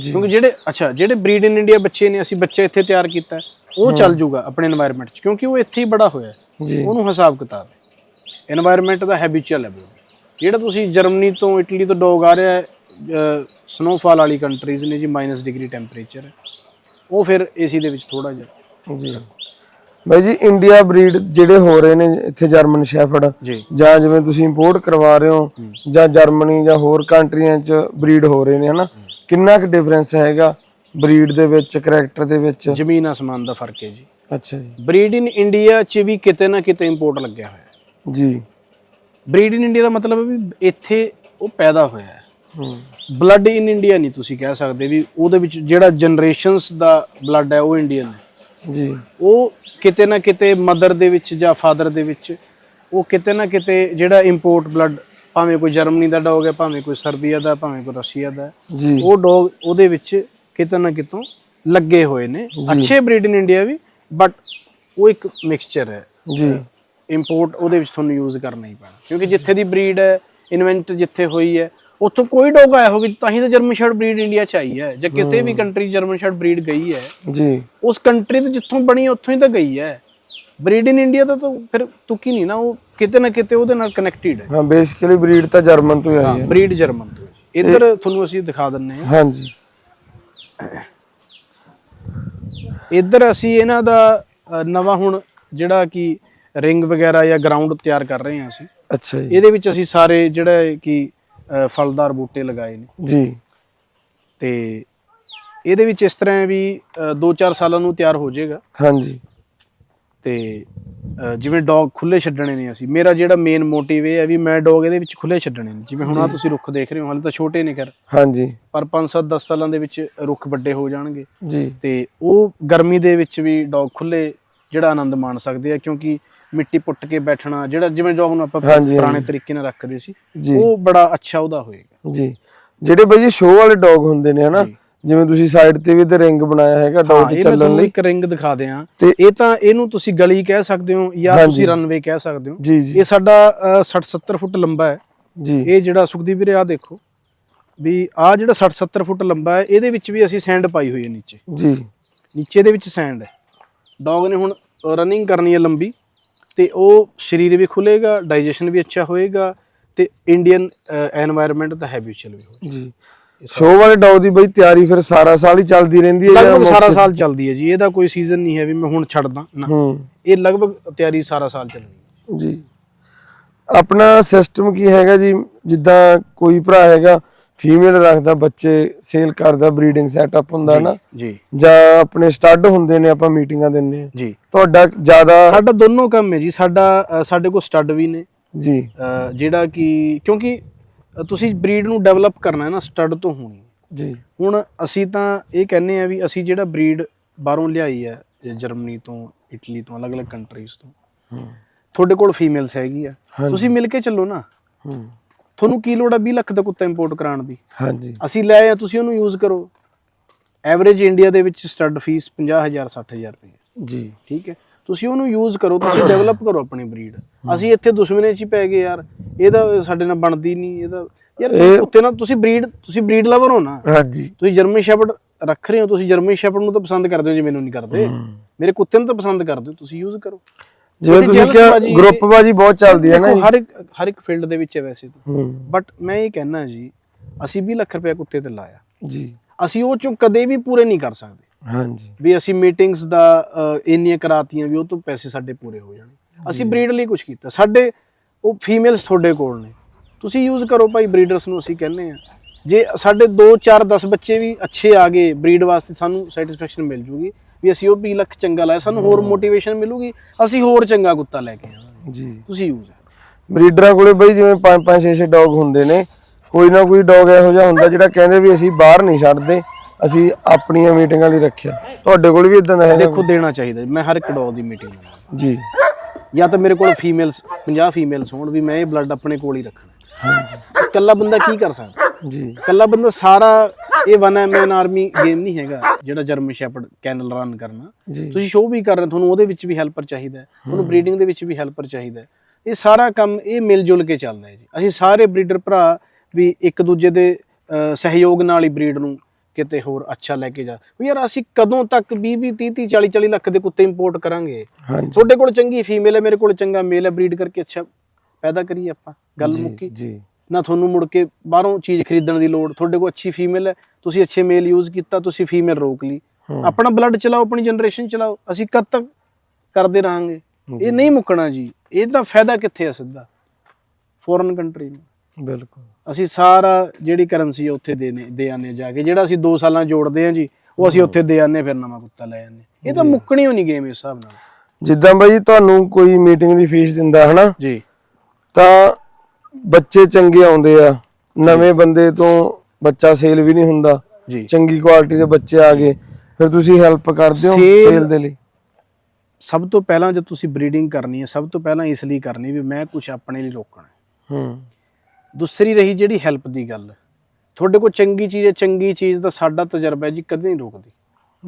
ਕਿਉਂਕਿ ਜਿਹੜੇ ਅੱਛਾ ਜਿਹੜੇ ਬਰੀਡ ਇਨ ਇੰਡੀਆ ਬੱਚੇ ਨੇ ਅਸੀਂ ਬੱਚੇ ਇੱਥੇ ਤਿਆਰ ਕੀਤਾ ਉਹ ਚੱਲ ਜੂਗਾ ਆਪਣੇ এনवायरमेंट 'ਚ ਕਿਉਂਕਿ ਉਹ ਇੱਥੇ ਹੀ ਬੜਾ ਹੋਇਆ ਉਹਨੂੰ ਹਿਸਾਬ ਕਿਤਾਬ ਹੈ। এনवायरमेंट ਦਾ ਹੈਬਿਚੁਅਲ ਹੈ ਜਿਹੜਾ ਤੁਸੀਂ ਜਰਮਨੀ ਤੋਂ ਇਟਲੀ ਤੋਂ ਡੌਗ ਆ ਰਿਹਾ ਸਨੋਫਾਲ ਵਾਲੀ ਕੰਟਰੀਜ਼ ਨੇ ਜੀ ਮਾਈਨਸ ਡਿਗਰੀ ਟੈਂਪਰੇਚਰ ਉਹ ਫਿਰ ਏਸੀ ਦੇ ਵਿੱਚ ਥੋੜਾ ਜਿਹਾ। ਜੀ। ਬਾਈ ਜੀ ਇੰਡੀਆ ਬਰੀਡ ਜਿਹੜੇ ਹੋ ਰਹੇ ਨੇ ਇੱਥੇ ਜਰਮਨ ਸ਼ੈਫਰਡ ਜਾਂ। ਜਿਵੇਂ ਤੁਸੀਂ ਇੰਪੋਰਟ ਕਰਵਾ ਰਹੇ ਹੋ ਜਾਂ ਜਰਮਨੀ ਜਾਂ ਹੋਰ ਕੰਟਰੀਆਂ 'ਚ ਬਰੀਡ ਹੋ ਰਹੇ ਨੇ ਹਨਾ? ਕਿੰਨਾ ਕੁ ਡਿਫਰੈਂਸ ਹੈਗਾ ਬਰੀਡ ਦੇ ਵਿੱਚ ਕਰੈਕਟਰ ਦੇ ਵਿੱਚ? ਜ਼ਮੀਨ ਅਸਮਾਨ ਦਾ ਫ਼ਰਕ ਹੈ ਜੀ। ਅੱਛਾ ਜੀ। ਬਰੀਡ ਇਨ ਇੰਡੀਆ 'ਚ ਵੀ ਕਿਤੇ ਨਾ ਕਿਤੇ ਇੰਪੋਰਟ ਲੱਗਿਆ ਹੋਇਆ ਹੈ। ਜੀ। ਬਰੀਡ ਇਨ ਇੰਡੀਆ ਦਾ ਮਤਲਬ ਹੈ ਵੀ ਇੱਥੇ ਉਹ ਪੈਦਾ ਹੋਇਆ ਹੈ। ਹੂੰ। ਬਲੱਡ ਇਨ ਇੰਡੀਆ ਨਹੀਂ ਤੁਸੀਂ ਕਹਿ ਸਕਦੇ ਵੀ ਉਹਦੇ ਵਿੱਚ ਜਿਹੜਾ ਜਨਰੇਸ਼ਨਸ ਦਾ ਬਲੱਡ ਹੈ ਉਹ ਇੰਡੀਅਨ ਹੈ। ਜੀ। ਉਹ ਕਿਤੇ ਨਾ ਕਿਤੇ ਮਦਰ ਦੇ ਵਿੱਚ ਜਾਂ ਫਾਦਰ ਦੇ ਵਿੱਚ ਉਹ ਕਿਤੇ ਨਾ ਕਿਤੇ ਜਿਹੜਾ ਇੰਪੋਰਟ ਬਲੱਡ ਭਾਵੇਂ ਕੋਈ ਜਰਮਨੀ ਦਾ ਡੌਗ ਹੈ ਭਾਵੇਂ ਕੋਈ ਸਰਬੀਆ ਦਾ ਭਾਵੇਂ ਕੋਈ ਰਸ਼ੀਆ ਦਾ ਜੀ। ਉਹ ਡੌਗ ਉਹਦੇ ਵਿੱਚ ਕਿਤੇ ਨਾ ਕਿਤੋਂ ਲੱਗੇ ਹੋਏ ਨੇ। ਅੱਛੇ ਬਰੀਡ ਇਨ ਇੰਡੀਆ ਵੀ ਬਟ ਉਹ ਇੱਕ ਮਿਕਸਚਰ ਹੈ। ਜੀ। ਇੰਪੋਰਟ ਉਹਦੇ ਵਿੱਚ ਤੁਹਾਨੂੰ ਯੂਜ਼ ਕਰਨਾ ਹੀ ਪੈਣਾ। ਕਿਉਂਕਿ ਜਿੱਥੇ ਦੀ ਬਰੀਡ ਹੈ ਇਨਵੈਂਟ ਜਿੱਥੇ ਹੋਈ ਹੈ ਉੱਥੋਂ ਕੋਈ ਡੌਗ ਆਇਆ ਹੋਵੇ ਤਾਂ ਹੀ ਤਾਂ ਜਰਮਨ ਸ਼ੈਡ ਬਰੀਡ ਇੰਡੀਆ ਚ ਆਈ ਹੈ। ਜਾਂ ਕਿਸੇ ਵੀ ਕੰਟਰੀ ਜਰਮਨ ਸ਼ੈਡ ਬਰੀਡ ਗਈ ਹੈ ਜੀ। ਉਸ ਕੰਟਰੀ ਤੋਂ ਜਿੱਥੋਂ ਬਣੀ ਉੱਥੋਂ ਹੀ ਤਾਂ ਗਈ ਹੈ। ਬਰੀਡ ਇਨ ਇੰਡੀਆ ਤਾਂ ਤਾਂ ਫਿਰ ਤੁਕੀ ਨਹੀਂ ਨਾ ਉਹ ਕਿਤੇ ਨਾ ਕਿਤੇ ਉਹਦੇ ਨਾਲ ਕਨੈਕਟਡ ਹੈ। ਹਾਂ ਬੇਸਿਕਲੀ ਬਰੀਡ ਤਾਂ ਜਰਮਨ ਤੋਂ ਹੀ ਆਈ ਹੈ ਬਰੀਡ ਜਰਮਨ ਤੋਂ। ਇੱਧਰ ਤੁਹਾਨੂੰ ਅਸੀਂ ਦਿਖਾ ਦਿੰਨੇ ਹਾਂ। ਹਾਂਜੀ। ਇੱਧਰ ਅਸੀਂ ਇਹਨਾਂ ਦਾ ਨਵਾਂ ਹੁਣ ਜਿਹੜਾ ਕਿ ਰਿੰਗ ਵਗੈਰਾ ਜਾਂ ਗਰਾਊਂਡ ਤਿਆਰ ਕਰ ਰਹੇ ਹਾਂ ਅਸੀਂ। ਅੱਛਾ ਜੀ। ਇਹਦੇ ਵਿੱਚ ਅਸੀਂ ਸਾਰੇ ਜਿਹੜਾ ਕਿ ਫਲਦਾਰ ਬੂਟੇ ਲਗਾਏ ਨੇ। ਜੀ। ਤੇ ਇਹਦੇ ਵਿੱਚ ਇਸ ਤਰ੍ਹਾਂ ਵੀ 2-4 ਸਾਲਾਂ ਨੂੰ ਤਿਆਰ ਹੋ ਜਾਏਗਾ। ਹਾਂਜੀ। ਤੇ ਅ, ਜਿਵੇਂ ਡੌਗ ਖੁੱਲੇ ਛੱਡਣੇ ਨੇ ਅਸੀਂ ਮੇਰਾ ਜਿਹੜਾ ਮੇਨ ਮੋਟਿਵ ਇਹ ਹੈ ਵੀ ਮੈਂ ਡੌਗ ਇਹਦੇ ਵਿੱਚ ਖੁੱਲੇ ਛੱਡਣੇ ਨੇ। ਜਿਵੇਂ ਹੁਣ ਆ ਤੁਸੀਂ ਰੁੱਖ ਦੇਖ ਰਹੇ ਹੋ ਹਾਲੇ ਤਾਂ ਛੋਟੇ ਨੇ ਖੈਰ। ਹਾਂਜੀ। ਪਰ 5-7 10 ਸਾਲਾਂ ਦੇ ਵਿੱਚ ਰੁੱਖ ਵੱਡੇ ਹੋ ਜਾਣਗੇ। ਜੀ। ਤੇ ਉਹ ਗਰਮੀ ਦੇ ਵਿੱਚ ਵੀ ਡੌਗ ਖੁੱਲੇ ਜਿਹੜਾ ਆਨੰਦ ਮਾਣ ਸਕਦੇ ਆ ਕਿਉਂਕਿ ਮਿੱਟੀ ਪੁੱਟ ਕੇ ਬੈਠਣਾ ਜਿਹੜਾ ਜਿਵੇਂ ਡੌਗ ਨੂੰ ਆਪਾਂ ਹਾਂਜੀ, ਪੁਰਾਣੇ ਹਾਂਜੀ। ਤਰੀਕੇ ਨਾਲ ਰੱਖਦੇ ਸੀ ਜੀ। ਉਹ ਬੜਾ ਅੱਛਾ ਉਹਦਾ ਹੋਏਗਾ। ਜੀ। ਜਿਹੜੇ ਬਾਈ ਸ਼ੋਅ ਵਾਲੇ ਡੌਗ ਹੁੰਦੇ ਨੇ ਹਨਾ ਜੀ। ਜਿਵੇਂ ਤੁਸੀਂ ਸਾਈਡ ਤੇ ਵੀ ਤੇ ਰਿੰਗ ਬਣਾਇਆ ਹੈਗਾ ਡੌਟ ਇਹ ਮੈਂ ਤੁਹਾਨੂੰ ਇੱਕ ਰਿੰਗ ਦਿਖਾ ਦਿਆਂ। ਤੇ- ਇਹ ਤਾਂ ਇਹਨੂੰ ਤੁਸੀਂ ਗਲੀ ਕਹਿ ਸਕਦੇ ਹੋ ਜਾਂ ਤੁਸੀਂ ਰਨਵੇ ਕਹਿ ਸਕਦੇ ਹੋ। ਜੀ ਜੀ। ਇਹ ਸਾਡਾ 60 70 ਫੁੱਟ ਲੰਬਾ ਹੈ। ਜੀ। ਇਹ ਜਿਹੜਾ ਸੁਖਦੀਪ ਵੀਰੇ ਆ ਦੇਖੋ। ਵੀ ਆ ਜਿਹੜਾ 60 70 ਫੁੱਟ ਲੰਬਾ ਹੈ ਇਹਦੇ ਵਿੱਚ ਵੀ ਅਸੀਂ ਸੈਂਡ ਪਾਈ ਹੋਈ ਹੈ ਨੀਚੇ। ਜੀ। ਨੀਚੇ ਦੇ ਵਿੱਚ ਸੈਂਡ ਹੈ। ਡੌਗ ਨੇ ਹੁਣ ਰਨਿੰਗ ਕਰਨੀ ਹੈ ਲੰਬੀ। ਤੇ ਉਹ ਸਰੀਰ ਵੀ ਖੁੱਲੇਗਾ ਡਾਈਜੈਸ਼ਨ ਵੀ ਅੱਛਾ ਹੋਏਗਾ ਤੇ ਇੰਡੀਅਨ এনवायरमेंट ਦਾ ਹੈਬਿਚੁਅਲ ਵੀ ਹੋਏਗਾ। ਜੀ। ਸ਼ੋਅ ਵਾਲੇ ਡੌਗ ਦੀ ਬਈ ਤਿਆਰੀ ਫਿਰ ਸਾਰਾ ਸਾਲ ਹੀ ਚੱਲਦੀ ਰਹਿੰਦੀ ਹੈ ਜਾਂ ਲਗਭਗ ਸਾਰਾ ਸਾਲ ਚੱਲਦੀ ਹੈ ਜੀ ਇਹਦਾ ਕੋਈ ਸੀਜ਼ਨ ਨਹੀਂ ਹੈ ਵੀ ਮੈਂ ਹੁਣ ਛੱਡਦਾ ਨਾ। ਹੂੰ। ਇਹ ਲਗਭਗ ਤਿਆਰੀ ਸਾਰਾ ਸਾਲ ਚੱਲਣੀ ਹੈ। ਜੀ। ਆਪਣਾ ਸਿਸਟਮ ਕੀ ਹੈਗਾ ਜੀ ਜਿੱਦਾਂ ਕੋਈ ਭਰਾ ਹੈਗਾ ਫੀਮੇਲ ਰੱਖਦਾ ਬੱਚੇ ਸੇਲ ਕਰਦਾ ਬਰੀਡਿੰਗ ਸੈਟਅਪ ਹੁੰਦਾ ਨਾ। ਜੀ। ਜਾਂ ਆਪਣੇ ਸਟੱਡ ਹੁੰਦੇ ਨੇ ਆਪਾਂ ਮੀਟਿੰਗਾਂ ਦਿੰਨੇ ਆ ਜੀ। ਤੁਹਾਡਾ ਜ਼ਿਆਦਾ ਸਾਡਾ ਦੋਨੋਂ ਕੰਮ ਹੈ ਜੀ ਸਾਡਾ ਸਾਡੇ ਕੋਲ ਸਟੱਡ ਵੀ ਨੇ। ਜੀ। ਜਿਹੜਾ ਕਿ ਕਿਉਂਕਿ ਤੁਸੀਂ ਬਰੀਡ ਨੂੰ ਡਿਵੈਲਪ ਕਰਨਾ ਹੈ ਨਾ ਸਟੱਡ ਤੋਂ ਹੋਣੀ। ਜੀ। ਹੁਣ ਅਸੀਂ ਤਾਂ ਇਹ ਕਹਿੰਦੇ ਆ ਵੀ ਅਸੀਂ ਜਿਹੜਾ ਬਰੀਡ ਬਾਹਰੋਂ ਲਿਆਈ ਹੈ ਜਰਮਨੀ ਤੋਂ ਇਟਲੀ ਤੋਂ ਅਲੱਗ-ਅਲੱਗ ਕੰਟਰੀਜ਼ ਤੋਂ ਹੂੰ। ਤੁਹਾਡੇ ਕੋਲ ਫੀਮੇਲਸ ਹੈਗੀ ਆ। ਤੁਸੀਂ ਮਿਲ ਕੇ ਚੱਲੋ ਨਾ। ਹੂੰ। ਤੁਹਾਨੂੰ ਕੀ ਲੋੜ ਆ 20 ਲੱਖ ਦਾ ਕੁੱਤਾ ਇੰਪੋਰਟ ਕਰਾਉਣ ਦੀ? ਹਾਂਜੀ। ਅਸੀਂ ਲੈ ਆ ਤੁਸੀਂ ਉਹਨੂੰ ਯੂਜ਼ ਕਰੋ। ਐਵਰੇਜ ਇੰਡੀਆ ਦੇ ਵਿੱਚ ਸਟੱਡ ਫੀਸ 50000 60000 ਰੁਪਏ। ਜੀ। ਠੀਕ ਹੈ? ਤੁਸੀਂ ਉਹਨੂੰ ਯੂਜ਼ ਕਰੋ ਤੁਸੀਂ ਡਿਵੈਲਪ ਕਰੋ ਆਪਣੀ ਬਰੀਡ ਅਸੀਂ ਇੱਥੇ ਦੁਸ਼ਮਣੇ 'ਚ ਹੀ ਪੈ ਗਏ ਯਾਰ। ਇਹਦਾ ਸਾਡੇ ਨਾਲ ਬਣਦੀ ਨਹੀਂ ਇਹਦਾ ਯਾਰ ਇਹ- ਕੁੱਤੇ ਨਾਲ ਤੁਸੀਂ ਬਰੀਡ ਤੁਸੀਂ ਬਰੀਡ ਲਵਰ ਹੋ ਨਾ। ਹਾਂਜੀ। ਤੁਸੀਂ ਜਰਮਨ ਸ਼ੈਪਰਡ ਰੱਖ ਰਹੇ ਹੋ ਤੁਸੀਂ ਜਰਮਨ ਸ਼ੈਪਰਡ ਨੂੰ ਤਾਂ ਪਸੰਦ ਕਰਦੇ ਹੋ ਜੇ ਮੈਨੂੰ ਨਹੀਂ ਕਰਦੇ। ਮੇਰੇ ਕੁੱਤੇ ਨੂੰ ਤਾਂ ਪਸੰਦ ਕਰਦੇ ਹੋ ਤੁਸੀਂ ਯੂਜ਼ ਕਰੋ। ਜਿਵੇਂ ਤੁਸੀਂ ਕਿਹਾ ਗਰੁੱਪ ਬਾਜੀ ਬਹੁਤ ਚੱਲਦੀ ਹੈ ਨਾ ਹਰ ਇੱਕ ਹਰ ਇੱਕ ਫੀਲਡ ਦੇ ਵਿੱਚ ਹੈ ਵੈਸੇ ਤਾਂ। ਬਟ ਮੈਂ ਇਹ ਕਹਿਣਾ ਜੀ ਅਸੀਂ 20 ਲੱਖ ਰੁਪਏ ਕੁੱਤੇ ਤੇ ਲਾਇਆ। ਜੀ। ਅਸੀਂ ਉਹ ਚੋਂ ਕਦੇ ਵੀ ਪੂਰੇ ਨਹੀਂ ਕਰ ਸਕਦੇ। ਹਾਂਜੀ। ਵੀ ਅਸੀਂ ਮੀਟਿੰਗਸ ਦਾ ਅਹ, ਇੰਨੀਆਂ ਕਰਾਤੀਆਂ ਵੀ ਉਹ ਤੋਂ ਪੈਸੇ ਸਾਡੇ ਪੂਰੇ ਹੋ ਜਾਣੇ। ਅਸੀਂ ਬਰੀਡ ਲਈ ਕੁਝ ਕੀਤਾ। ਸਾਡੇ ਉਹ ਫੀਮੇਲਸ ਤੁਹਾਡੇ ਕੋਲ ਨੇ। ਤੁਸੀਂ ਯੂਜ਼ ਕਰੋ ਭਾਈ ਬਰੀਡਰਸ ਨੂੰ ਅਸੀਂ ਕਹਿੰਦੇ ਆ ਜੇ ਸਾਡੇ 2 4 10 ਬੱਚੇ ਵੀ ਅੱਛੇ ਆ ਗਏ ਬਰੀਡ ਵਾਸਤੇ ਸਾਨੂੰ ਸੈਟੀਸਫੈਕਸ਼ਨ ਮਿਲ ਜੂਗੀ। ਵੀ ਅਸੀਂ ਉਹ 20 ਲੱਖ ਚੰਗਾ ਲਾਇਆ ਸਾਨੂੰ ਹੋਰ ਮੋਟੀਵੇਸ਼ਨ ਮਿਲੂਗੀ। ਅਸੀਂ ਹੋਰ ਚੰਗਾ ਕੁੱਤਾ ਲੈ ਕੇ ਆਵਾਂਗੇ। ਜੀ। ਤੁਸੀਂ ਯੂਜ਼ ਬਰੀਡਰਾਂ ਕੋਲੇ ਬਈ ਜਿਵੇਂ 5 5 6 6 ਡੌਗ ਹੁੰਦੇ ਨੇ ਕੋਈ ਨਾ ਕੋਈ ਡੌਗ ਇਹੋ ਜਿਹਾ ਹੁੰਦਾ ਜਿਹੜਾ ਕਹਿੰਦੇ ਵੀ ਅਸੀਂ ਬਾਹਰ ਨਹੀਂ ਛੱਡਦੇ। ਅਸੀਂ ਆਪਣੀਆਂ ਮੀਟਿੰਗਾਂ ਲਈ ਰੱਖਿਆ। ਤੁਹਾਡੇ ਕੋਲ ਵੀ ਇਦਾਂ ਦਾ ਹੈਗਾ ਦੇਖੋ ਦੇਣਾ ਚਾਹੀਦਾ ਜੀ। ਮੈਂ ਹਰ ਇੱਕ ਡੌਗ ਦੀ ਮੀਟਿੰਗ ਜੀ। ਜਾਂ ਤਾਂ ਮੇਰੇ ਕੋਲ ਫੀਮੇਲਸ 50 ਫੀਮੇਲਸ ਹੋਣ ਵੀ ਮੈਂ ਇਹ ਬਲੱਡ ਆਪਣੇ ਕੋਲ ਹੀ ਰੱਖਣਾ। ਇਕੱਲਾ ਬੰਦਾ ਕੀ ਕਰ ਸਕਦਾ? ਜੀ। ਇਕੱਲਾ ਬੰਦਾ ਸਾਰਾ ਇਹ ਵਨ ਐਮਐਨ ਆਰਮੀ ਗੇਮ ਨਹੀਂ ਹੈਗਾ ਜਿਹੜਾ ਜਰਮਨ ਸ਼ੈਪਰਡ ਕੈਨਲ ਰਨ ਕਰਨਾ। ਜੀ। ਤੁਸੀਂ ਸ਼ੋਅ ਵੀ ਕਰ ਰਹੇ ਹੋ, ਤੁਹਾਨੂੰ ਉਹਦੇ ਵਿੱਚ ਵੀ ਹੈਲਪਰ ਚਾਹੀਦਾ ਹੈ ਤੁਹਾਨੂੰ ਬਰੀਡਿੰਗ ਦੇ ਵਿੱਚ ਵੀ ਹੈਲਪਰ ਚਾਹੀਦਾ ਹੈ। ਇਹ ਸਾਰਾ ਕੰਮ ਇਹ ਮਿਲ ਜੁਲ ਕੇ ਚੱਲਦਾ ਹੈ ਜੀ। ਅਸੀਂ ਸਾਰੇ ਬਰੀਡਰ ਭਰਾ ਵੀ ਇੱਕ ਦੂਜੇ ਦੇ ਅਹ, ਸਹਿਯੋਗ ਨਾਲ ਹੀ ਬਰੀਡ ਨੂੰ ਕਿਤੇ ਹੋਰ ਅੱਛਾ ਲੈ ਕੇ ਜਾ। ਵੀ ਯਾਰ ਅਸੀਂ ਕਦੋਂ ਤੱਕ 20 20 30 30 40 40 ਲੱਖ ਦੇ ਕੁੱਤੇ ਇੰਪੋਰਟ ਕਰਾਂਗੇ? ਹਾਂਜੀ। ਤੁਹਾਡੇ ਕੋਲ ਚੰਗੀ ਫੀਮੇਲ ਹੈ ਮੇਰੇ ਕੋਲ ਚੰਗਾ ਮੇਲ ਹੈ ਬਰੀਡ ਕਰਕੇ ਅੱਛਾ ਪੈਦਾ ਕਰੀਏ ਆਪਾਂ। ਗੱਲ ਮੁੱਕੀ? ਜੀ। ਨਾ ਤੁਹਾਨੂੰ ਮੁੜ ਕੇ ਬਾਹਰੋਂ ਚੀਜ਼ ਖਰੀਦਣ ਦੀ ਲੋੜ ਤੁਹਾਡੇ ਕੋਲ ਅੱਛੀ ਫੀਮੇਲ ਹੈ ਤੁਸੀਂ ਅੱਛੇ ਮੇਲ ਯੂਜ਼ ਕੀਤਾ ਤੁਸੀਂ ਫੀਮੇਲ ਰੋਕ ਲਈ। ਆਪਣਾ ਬਲੱਡ ਚਲਾਓ ਆਪਣੀ ਜਨਰੇਸ਼ਨ ਚਲਾਓ ਅਸੀਂ ਕਦ ਤੱਕ ਕਰਦੇ ਰਹਾਂਗੇ? ਇਹ ਨਹੀਂ ਮੁੱਕਣਾ ਜੀ ਇਹ ਤਾਂ ਫਾਇਦਾ ਕਿੱਥੇ ਆ ਸਿੱਧਾ? ਫੋਰਨ ਕੰਟਰੀ ਨੂੰ। ਬਿਲਕੁਲ। ਅਸੀਂ ਸਾਰਾ ਜਿਹੜੀ ਕਰੰਸੀ ਉੱਥੇ ਦੇਨੇ ਦੇ ਆਨੇ ਜਾ ਕੇ। ਜਿਹੜਾ ਅਸੀਂ 2 ਸਾਲਾਂ ਜੋੜਦੇ ਆ ਜੀ ਉਹ ਅਸੀਂ ਉੱਥੇ ਦੇ ਆਨੇ ਫਿਰ ਨਵਾਂ ਕੁੱਤਾ ਲੈ ਆਨੇ ਇਹ ਤਾਂ ਮੁੱਕਣੀ ਹੋਣੀ ਗੇਮ ਇਸ ਹਿਸਾਬ ਨਾਲ। ਜਿੱਦਾਂ ਬਾਈ ਤੁਹਾਨੂੰ ਕੋਈ ਮੀਟਿੰਗ ਦੀ ਫੀਸ ਦਿੰਦਾ ਹਨਾ ਜੀ। ਤਾਂ ਬੱਚੇ ਚੰਗੇ ਆਉਂਦੇ ਆ। ਨਵੇਂ ਬੰਦੇ ਤੋਂ ਬੱਚਾ ਸੇਲ ਵੀ ਨਹੀਂ ਹੁੰਦਾ। ਜੀ। ਚੰਗੀ ਕੁਆਲਿਟੀ ਦੇ ਬੱਚੇ ਆ ਗਏ। ਫਿਰ ਤੁਸੀਂ ਹੈਲਪ ਕਰਦੇ ਹੋ Sale- ਸੇਲ ਦੇ ਲਈ? ਸਭ ਤੋਂ ਪਹਿਲਾਂ ਜਦ ਤੁਸੀਂ ਬਰੀਡਿੰਗ ਕਰਨੀ ਹੈ ਸਭ ਤੋਂ ਪਹਿਲਾਂ ਇਸ ਲਈ ਕਰਨੀ ਵੀ ਮੈਂ ਕੁਝ ਆਪਣੇ ਲਈ ਰੋਕਣਾ। ਹੈ। ਹੂੰ। ਦੂਸਰੀ ਰਹੀ ਜਿਹੜੀ ਹੈਲਪ ਦੀ ਗੱਲ। ਤੁਹਾਡੇ ਕੋਲ ਚੰਗੀ ਚੀਜ਼ ਹੈ ਚੰਗੀ ਚੀਜ਼ ਦਾ ਸਾਡਾ ਤਜਰਬਾ ਹੈ ਜੀ ਕਦੇ ਨਹੀਂ ਰੋਕਦੀ।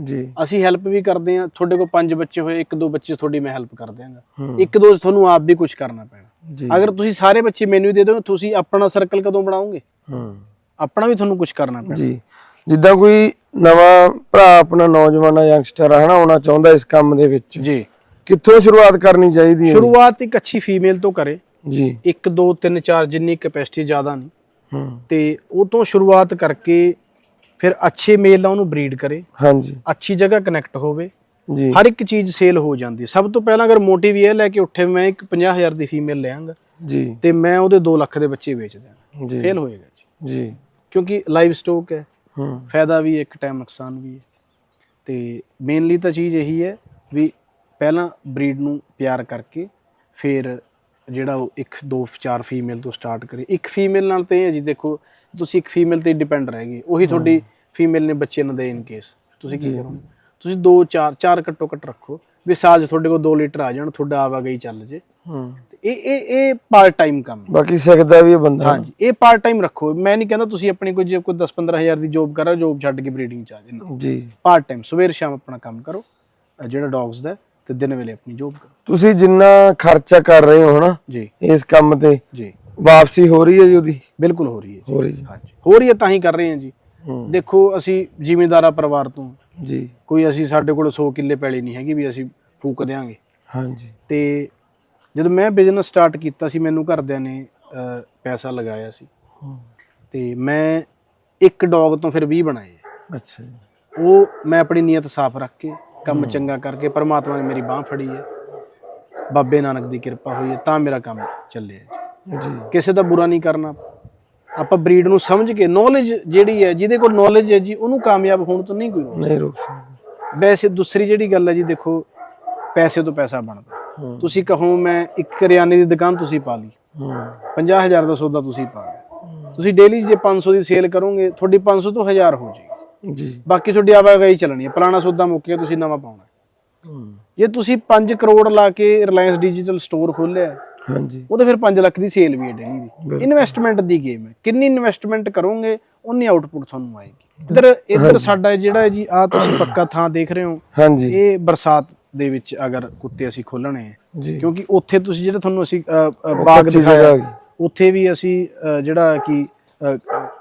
ਜੀ। ਅਸੀਂ ਹੈਲਪ ਵੀ ਕਰਦੇ ਹਾਂ ਤੁਹਾਡੇ ਕੋਲ ਪੰਜ ਬੱਚੇ ਹੋਏ ਇੱਕ ਦੋ ਬੱਚੇ ਤੁਹਾਡੀ ਮੈਂ ਹੈਲਪ ਕਰ ਦਿਆਂਗਾ। ਹੂੰ। ਇੱਕ ਦੋ ਤੁਹਾਨੂੰ ਆਪ ਵੀ ਕੁਝ ਕਰਨਾ ਪੈਣਾ। ਜੀ। ਅਗਰ ਤੁਸੀਂ ਸਾਰੇ ਬੱਚੇ ਮੈਨੂੰ ਹੀ ਦੇ ਦਿਓ ਤੁਸੀਂ ਆਪਣਾ ਸਰਕਲ ਕਦੋਂ ਬਣਾਓਗੇ? ਹੂੰ। ਆਪਣਾ ਵੀ ਤੁਹਾਨੂੰ ਕੁਝ ਕਰਨਾ ਪੈਣਾ। ਜੀ। ਜਿੱਦਾਂ ਕੋਈ ਨਵਾਂ ਭਰਾ ਆਪਣਾ ਨੌਜਵਾਨ ਯੰਗਸਟਰ ਆ ਹਨਾ ਆਉਣਾ ਚਾਹੁੰਦਾ ਇਸ ਕੰਮ ਦੇ ਵਿੱਚ। ਜੀ। ਕਿੱਥੋਂ ਸ਼ੁਰੂਆਤ ਕਰਨੀ ਚਾਹੀਦੀ ਹੈ ਸ਼ੁਰੂਆਤ ਇੱਕ ਅੱਛੀ ਫੀਮੇਲ ਤੋਂ ਕਰੇ। ਜੀ। 1 2 3 4 ਜਿੰਨੀ ਕੈਪੈਸਿਟੀ ਜ਼ਿਆਦਾ ਨਹੀਂ। ਹੂੰ। ਤੇ ਉਹ ਤੋਂ ਸ਼ੁਰੂਆਤ ਕਰਕੇ ਫਿਰ ਅੱਛੇ ਮੇਲ ਨਾਲ ਉਹਨੂੰ ਬਰੀਡ ਕਰੇ। ਹਾਂਜੀ। ਅੱਛੀ ਜਗ੍ਹਾ ਕਨੈਕਟ ਹੋਵੇ। ਜੀ। ਹਰ ਇੱਕ ਚੀਜ਼ ਸੇਲ ਹੋ ਜਾਂਦੀ ਹੈ। ਸਭ ਤੋਂ ਪਹਿਲਾਂ ਅਗਰ ਮੋਟਿਵ ਇਹ ਲੈ ਕੇ ਉੱਠੇ ਮੈਂ ਇੱਕ 50000 ਦੀ ਫੀਮੇਲ ਲਿਆਂਗਾ। ਜੀ। ਤੇ ਮੈਂ ਉਹਦੇ 2 ਲੱਖ ਦੇ ਬੱਚੇ ਵੇਚ ਦਿਆਂਗਾ। ਜੀ। ਫੇਲ ਹੋਏਗਾ ਜੀ। ਜੀ। ਕਿਉਂਕਿ ਲਾਈਵ ਸਟਾਕ ਹੈ। ਹੂੰ। ਫਾਇਦਾ ਵੀ ਇੱਕ ਟਾਈਮ ਨੁਕਸਾਨ ਵੀ ਹੈ। ਤੇ ਮੇਨਲੀ ਤਾਂ ਚੀਜ਼ ਇਹੀ ਹੈ ਵੀ ਪਹਿਲਾਂ ਬਰੀਡ ਨੂੰ ਪਿਆਰ ਕਰਕੇ ਫਿਰ ਜਿਹੜਾ ਉਹ ਇੱਕ ਦੋ ਚਾਰ ਫੀਮੇਲ ਤੋਂ ਸਟਾਰਟ ਕਰੇ। ਇੱਕ ਫੀਮੇਲ ਨਾਲ ਤੇ ਹੈ ਜੀ ਦੇਖੋ ਤੁਸੀਂ ਇੱਕ ਫੀਮੇਲ ਤੇ ਡਿਪੈਂਡ ਰਹਿ ਗਏ। ਉਹੀ ਤੁਹਾਡੀ ਫੀਮੇਲ ਨੇ ਬੱਚੇ ਨਾ ਦੇ ਇਨ ਕੇਸ ਤੁਸੀਂ ਕੀ ਕਰੋਗੇ? ਤੁਸੀਂ ਦੋ ਚਾਰ ਚਾਰ ਘੱਟੋ ਘੱਟ ਰੱਖੋ ਵੀ ਸਾਲ ਤੁਹਾਡੇ ਕੋਲ 2 ਲੀਟਰ ਆ ਜਾਣ ਤੁਹਾਡਾ ਆਵਾਗਈ ਚੱਲ ਜੇ। ਹੂੰ। ਇਹ ਇਹ ਇਹ ਪਾਰਟ ਟਾਈਮ ਕੰਮ। ਬਾਕੀ ਸਿੱਖਦਾ ਵੀ ਇਹ ਬੰਦਾ ਹਾਂਜੀ ਇਹ ਪਾਰਟ ਟਾਈਮ ਰੱਖੋ। ਮੈਂ ਨਹੀਂ ਕਹਿੰਦਾ ਤੁਸੀਂ ਆਪਣੀ ਕੋਈ ਜੇ ਕੋਈ 10 15000 ਦੀ ਜੌਬ ਕਰ ਰਹੇ ਹੋ ਜੌਬ ਛੱਡ ਕੇ ਬਰੀਡਿੰਗ ਚ ਆ ਜਾਓ ਜੀ। ਪਾਰਟ ਟਾਈਮ ਸਵੇਰ ਸ਼ਾਮ ਆਪਣਾ ਕੰਮ ਕਰੋ। ਜਿਹੜਾ ਡੌਗਸ ਦਾ ਤੇ ਦਿਨ ਵੇਲੇ ਆਪਣੀ ਜੌਬ ਕਰੋ। ਤੁਸੀਂ ਜਿੰਨਾ ਖਰਚਾ ਕਰ ਰਹੇ ਹੋ ਹਨਾ ਜੀ। ਇਸ ਕੰਮ ਤੇ ਜੀ। ਵਾਪਸੀ ਹੋ ਰਹੀ ਹੈ ਜੀ ਉਹਦੀ? ਬਿਲਕੁਲ ਹੋ ਰਹੀ ਹੈ। ਹੋ ਰਹੀ ਹੈ। ਹਾਂਜੀ। ਹੋ ਰਹੀ ਹੈ ਤਾਂ ਹੀ ਕਰ ਰਹੇ ਹਾਂ ਜੀ। ਹੂੰ। ਦੇਖੋ ਅਸੀਂ ਜ਼ਿਮੀਂਦਾਰਾ ਪਰਿਵਾਰ ਤੋਂ। ਜੀ। ਕੋਈ ਅਸੀਂ ਸਾਡੇ ਕੋਲ 100 ਕਿੱਲੇ ਪੈਲੀ ਨਹੀਂ ਹੈਗੀ ਵੀ ਅਸੀਂ ਫੂਕ ਦਿਆਂਗੇ। ਹਾਂਜੀ। ਤੇ ਜਦੋਂ ਮੈਂ ਬਿਜ਼ਨਸ ਸਟਾਰਟ ਕੀਤਾ ਸੀ ਮੈਨੂੰ ਘਰਦਿਆਂ ਨੇ ਅਹ, ਪੈਸਾ ਲਗਾਇਆ ਸੀ। ਹੂੰ, ਤੇ ਮੈਂ ਇੱਕ ਡੌਗ ਤੋਂ ਫਿਰ 20 ਬਣਾਏ। ਅੱਛਾ ਜੀ। ਉਹ ਮੈਂ ਆਪਣੀ ਨੀਅਤ ਸਾਫ਼ ਰੱਖ ਕੇ ਕੰਮ ਚੰਗਾ ਕਰਕੇ ਪਰਮਾਤਮਾ ਨੇ ਮੇਰੀ ਬਾਹ ਫੜੀ ਹੈ। ਬਾਬੇ ਨਾਨਕ ਦੀ ਕਿਰਪਾ ਹੋਈ ਹੈ ਤਾਂ ਮੇਰਾ ਕੰਮ ਚੱਲਿਆ ਜੀ। ਕਿਸੇ ਦਾ ਬੁਰਾ ਨਹੀਂ ਕਰਨਾ। ਆਪਾਂ ਬਰੀਡ ਨੂੰ ਸਮਝ ਕੇ ਨੌਲੇਜ ਜਿਹੜੀ ਹੈ ਜਿਹਦੇ ਕੋਲ ਨੌਲੇਜ ਹੈ ਜੀ ਉਹਨੂੰ ਕਾਮਯਾਬ ਹੋਣ ਤੋਂ ਨਹੀਂ ਕੋਈ ਰੋਕ ਨਹੀਂ ਰੋਕ ਸਕਦਾ। ਵੈਸੇ ਦੂਸਰੀ ਜਿਹੜੀ ਗੱਲ ਹੈ ਜੀ ਦੇਖੋ ਪੈਸੇ ਤੋਂ ਪੈਸਾ ਬਣਦਾ। ਹੂੰ। ਤੁਸੀਂ ਕਹੋ ਮੈਂ ਇੱਕ ਕਰਿਆਨੇ ਦੀ ਦੁਕਾਨ ਤੁਸੀਂ ਪਾ ਲਈ। ਹੂੰ। 50000 ਦਾ ਸੌਦਾ ਤੁਸੀਂ ਪਾ ਲਿਆ। ਤੁਸੀਂ ਡੇਲੀ ਜੇ 500 ਦੀ ਸੇਲ ਕਰੋਗੇ ਤੁਹਾਡੀ 500 ਤੋਂ 1000 ਹੋ ਜਾਏਗੀ। ਜੀ। ਬਾਕੀ ਤੁਹਾਡੀ ਆਵਾਜਾਈ ਚੱਲਣੀ ਹੈ। ਪੁਰਾਣਾ ਸੌਦਾ ਮੁੱਕ ਗਿਆ ਤੁਸੀਂ ਨਵਾਂ ਪਾਉਣਾ ਜੇ ਤੁਸੀਂ 5 ਕਰੋੜ ਲਾ ਕੇ ਰਿਲਾਇੰਸ ਡਿਜੀਟਲ ਸਟੋਰ ਖੋਲਿਆ ਹਾਂਜੀ। ਉਹਦੇ ਫਿਰ 5 ਲੱਖ ਦੀ ਸੇਲ ਵੀ ਹੈ ਡੇਲੀ ਦੀ। ਇਨਵੈਸਟਮੈਂਟ ਦੀ ਗੇਮ ਹੈ। ਕਿੰਨੀ ਇਨਵੈਸਟਮੈਂਟ ਕਰੋਗੇ ਉਨੀ ਆਊਟਪੁੱਟ ਤੁਹਾਨੂੰ ਆਏਗੀ। ਇੱਧਰ ਇੱਧਰ ਸਾਡਾ ਜਿਹੜਾ ਹੈ ਜੀ ਆ ਤੁਸੀਂ ਪੱਕਾ ਥਾਂ ਦੇਖ ਰਹੇ ਹੋ। ਹਾਂਜੀ। ਇਹ ਬਰਸਾਤ ਦੇ ਵਿੱਚ ਅਗਰ ਕੁੱਤੇ ਅਸੀਂ ਖੋਲਣੇ ਜੀ। ਕਿਉਂਕਿ ਉੱਥੇ ਤੁਸੀਂ ਜਿਹੜਾ ਤੁਹਾਨੂੰ ਅਸੀਂ ਬਾਗ ਦਿਖਾਇਆ। ਉੱਥੇ ਵੀ ਅਸੀਂ ਜਿਹੜਾ ਕਿ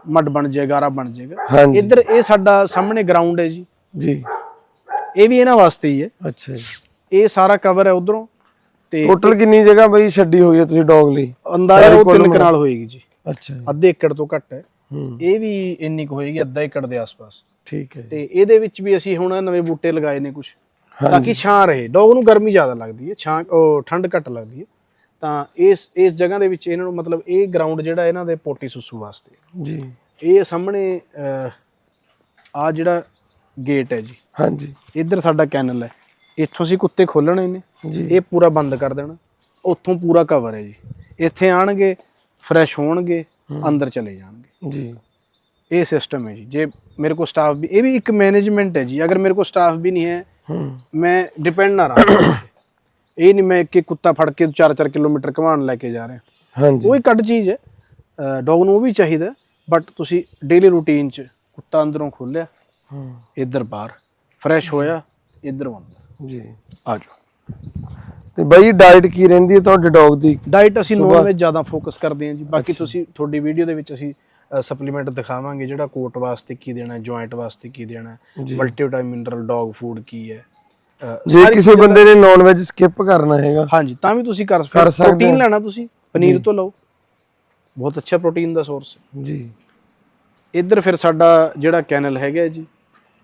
ਮੱਡ ਬਣ ਜਾਏਗਾ ਗਾਰਾ ਬਣ ਜਾਏਗਾ ਹਾਂਜੀ। ਇੱਧਰ ਇਹ ਸਾਡਾ ਸਾਹਮਣੇ ਗਰਾਊਂਡ ਹੈ ਜੀ। ਜੀ। ਇਹ ਵੀ ਇਹਨਾਂ ਵਾਸਤੇ ਹੀ ਹੈ। ਅੱਛਾ ਜੀ। ਇਹ ਸਾਰਾ ਕਵਰ ਹੈ ਉਧਰੋਂ ਤੇ ਟੋਟਲ ਕਿੰਨੀ ਜਗ੍ਹਾ ਬਈ ਛੱਡੀ ਹੋਈ ਹੈ ਤੁਸੀਂ ਡੌਗ ਲਈ? ਅੰਦਾਜ਼ਾ ਉਹ ਤਿੰਨ ਕਨਾਲ ਹੋਏਗੀ ਜੀ। ਅੱਛਾ ਜੀ। ਅੱਧੇ ਏਕੜ ਤੋਂ ਘੱਟ ਹੈ। ਹੂੰ। ਇਹ ਵੀ ਇੰਨੀ ਕੁ ਹੋਏਗੀ ਅੱਧਾ ਏਕੜ ਦੇ ਆਸ-ਪਾਸ। ਠੀਕ ਹੈ ਜੀ। ਤੇ ਇਹਦੇ ਵਿੱਚ ਵੀ ਅਸੀਂ ਹੁਣ ਨਵੇਂ ਬੂਟੇ ਲਗਾਏ ਨੇ ਕੁਝ ਤਾਂ ਕਿ ਛਾਂ ਰਹੇ। ਡੌਗ ਨੂੰ ਗਰਮੀ ਜ਼ਿਆਦਾ ਲੱਗਦੀ ਹੈ। ਛਾਂ ਉਹ ਠੰਡ ਘੱਟ ਲੱਗਦੀ ਹੈ। ਤਾਂ ਇਸ ਇਸ ਜਗ੍ਹਾ ਦੇ ਵਿੱਚ ਇਹਨਾਂ ਨੂੰ ਮਤਲਬ ਇਹ ਗਰਾਊਂਡ ਜਿਹੜਾ ਇਹਨਾਂ ਦੇ ਪੋਟੀ ਸੁਸੂ ਵਾਸਤੇ ਜੀ। ਇਹ ਸਾਹਮਣੇ ਆ ਜਿਹੜਾ ਗੇਟ ਹੈ ਜੀ। ਹਾਂਜੀ। ਇੱਧਰ ਸਾਡਾ ਕੈਨਲ ਹੈ। ਇੱਥੋਂ ਅਸੀਂ ਕੁੱਤੇ ਖੋਲਣੇ ਨੇ। ਜੀ। ਇਹ ਪੂਰਾ ਬੰਦ ਕਰ ਦੇਣਾ। ਉੱਥੋਂ ਪੂਰਾ ਕਵਰ ਹੈ ਜੀ। ਇੱਥੇ ਆਣਗੇ ਫਰੈਸ਼ ਹੋਣਗੇ ਅੰਦਰ ਚਲੇ ਜਾਣਗੇ। ਜੀ। ਇਹ ਸਿਸਟਮ ਹੈ ਜੀ। ਜੇ ਮੇਰੇ ਕੋਲ ਸਟਾਫ ਵੀ ਇਹ ਵੀ ਇੱਕ ਮੈਨੇਜਮੈਂਟ ਹੈ ਜੀ। ਅਗਰ ਮੇਰੇ ਕੋਲ ਸਟਾਫ ਵੀ ਨਹੀਂ ਹੂੰ ਮੈਂ ਡਿਪੈਂਡ ਨਾ ਰਹਾਂ। ਇਹ ਨਹੀਂ ਮੈਂ ਕਿ ਕੁੱਤਾ ਫੜ ਕੇ 4-4 ਕਿਲੋਮੀਟਰ ਘਮਾਣ ਲੈ ਕੇ ਜਾ ਰਿਹਾ। ਹਾਂਜੀ। ਉਹ ਇੱਕ ਅੱਡ ਚੀਜ਼ ਹੈ। ਡੌਗ ਨੂੰ ਉਹ ਵੀ ਚਾਹੀਦਾ ਬਟ ਤੁਸੀਂ ਡੇਲੀ ਰੂਟੀਨ 'ਚ ਕੁੱਤਾ ਅੰਦਰੋਂ ਖੋਲਿਆ ਹੂੰ। ਇੱਧਰ ਬਾਹਰ ਫਰੈਸ਼ ਹੋਇਆ ਇੱਧਰ ਆਉਂਦਾ ਜੀ। ਆ ਜਾਓ। ਤੇ ਬਾਈ ਡਾਈਟ ਕੀ ਰਹਿੰਦੀ ਹੈ ਤੁਹਾਡੇ ਡੌਗ ਦੀ? ਡਾਈਟ ਅਸੀਂ ਨੋਨ ਵੈਜ ਜ਼ਿਆਦਾ ਫੋਕਸ ਕਰਦੇ ਹਾਂ ਜੀ। ਬਾਕੀ ਤੁਸੀਂ ਤੁਹਾਡੀ ਵੀਡੀਓ ਦੇ ਵਿੱਚ ਅਸੀਂ ਸਪਲੀਮੈਂਟ ਦਿਖਾਵਾਂਗੇ ਜਿਹੜਾ ਕੋਟ ਵਾਸਤੇ ਕੀ ਦੇਣਾ ਜੁਆਇੰਟ ਵਾਸਤੇ ਕੀ ਦੇਣਾ। ਮਲਟੀਵਿਟਾਮਿਨ ਮਿਨਰਲ ਡੌਗ ਫੂਡ ਕੀ ਹੈ। ਜੇ ਕਿਸੇ ਬੰਦੇ ਨੇ ਨਾਨ ਵੈਜ ਸਕਿਪ ਕਰਨਾ ਹੈਗਾ ਹਾਂਜੀ ਤਾਂ ਵੀ ਤੁਸੀਂ ਕਰ ਸਕਦੇ ਸਕਦੇ ਪ੍ਰੋਟੀਨ ਹੋ। ਲੈਣਾ ਤੁਸੀਂ ਪਨੀਰ ਤੋਂ ਲਓ। ਬਹੁਤ ਅੱਛਾ ਪ੍ਰੋਟੀਨ ਦਾ ਸੋਰਸ ਹੈ ਜੀ। ਇੱਧਰ ਫਿਰ ਸਾਡਾ ਜਿਹੜਾ ਕੈਨਲ ਹੈਗਾ ਹੈ ਜੀ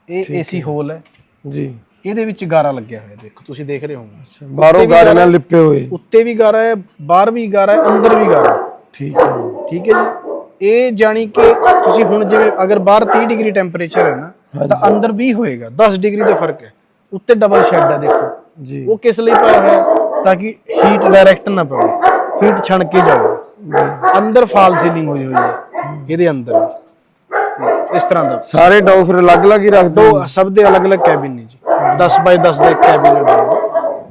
ਇਹ ਏਸੀ ਹੋਲ ਹੈ। ਜੀ। ਇਹਦੇ ਵਿੱਚ ਗਾਰਾ ਲੱਗਿਆ ਹੋਇਆ ਦੇਖੋ ਤੁਸੀਂ ਦੇਖ ਰਹੇ ਅੱਛਾ ਬਾਹਰੋਂ ਗਾਰੇ ਨਾਲ ਲਿਪੇ ਹੋਏ। ਉੱਤੇ ਵੀ ਗਾਰਾ ਹੈ ਬਾਹਰ ਵੀ ਗਾਰਾ ਹੈ ਅੰਦਰ ਵੀ ਗਾਰਾ ਹੈ। ਠੀਕ ਹੈ। ਠੀਕ ਹੈ ਜੀ। ਇਹ ਜਾਣੀ ਕਿ ਤੁਸੀਂ ਹੁਣ ਜਿਵੇਂ ਅਗਰ ਬਾਹਰ 30 ਡਿਗਰੀ ਟੈਂਪਰੇਚਰ ਹੈ ਨਾ ਤਾਂ ਅੰਦਰ ਵੀ ਹੋਏਗਾ 10 ਡਿਗਰੀ ਦਾ ਫ਼ਰਕ ਹੈ। ਉੱਤੇ ਡਬਲ ਸ਼ੈਡ ਹੈ ਦੇਖੋ। ਜੀ। ਉਹ ਕਿਸ ਲਈ ਪਾਇਆ ਹੋਇਆ ਹੈ? ਤਾਂ ਕਿ ਹੀਟ ਡਾਇਰੈਕਟ ਨਾ ਪਵੇ। ਹੀਟ ਛਣ ਕੇ ਜਾਵੇ। ਅੰਦਰ ਫਾਲ ਸੀਲਿੰਗ ਹੋਈ ਹੋਈ ਹੈ। ਇਹਦੇ ਅੰਦਰ। ਇਸ ਤਰ੍ਹਾਂ ਦਾ। ਸਾਰੇ ਫਿਰ ਅਲੱਗ-ਅਲੱਗ ਹੀ ਰੱਖ ਦੋ ਸਭ ਦੇ ਅਲੱਗ-ਅਲੱਗ ਕੈਬਿਨ ਨੇ ਜੀ। 10 ਬਾਈ 10 ਦਾ ਕੈਬਿਨ ਹੈ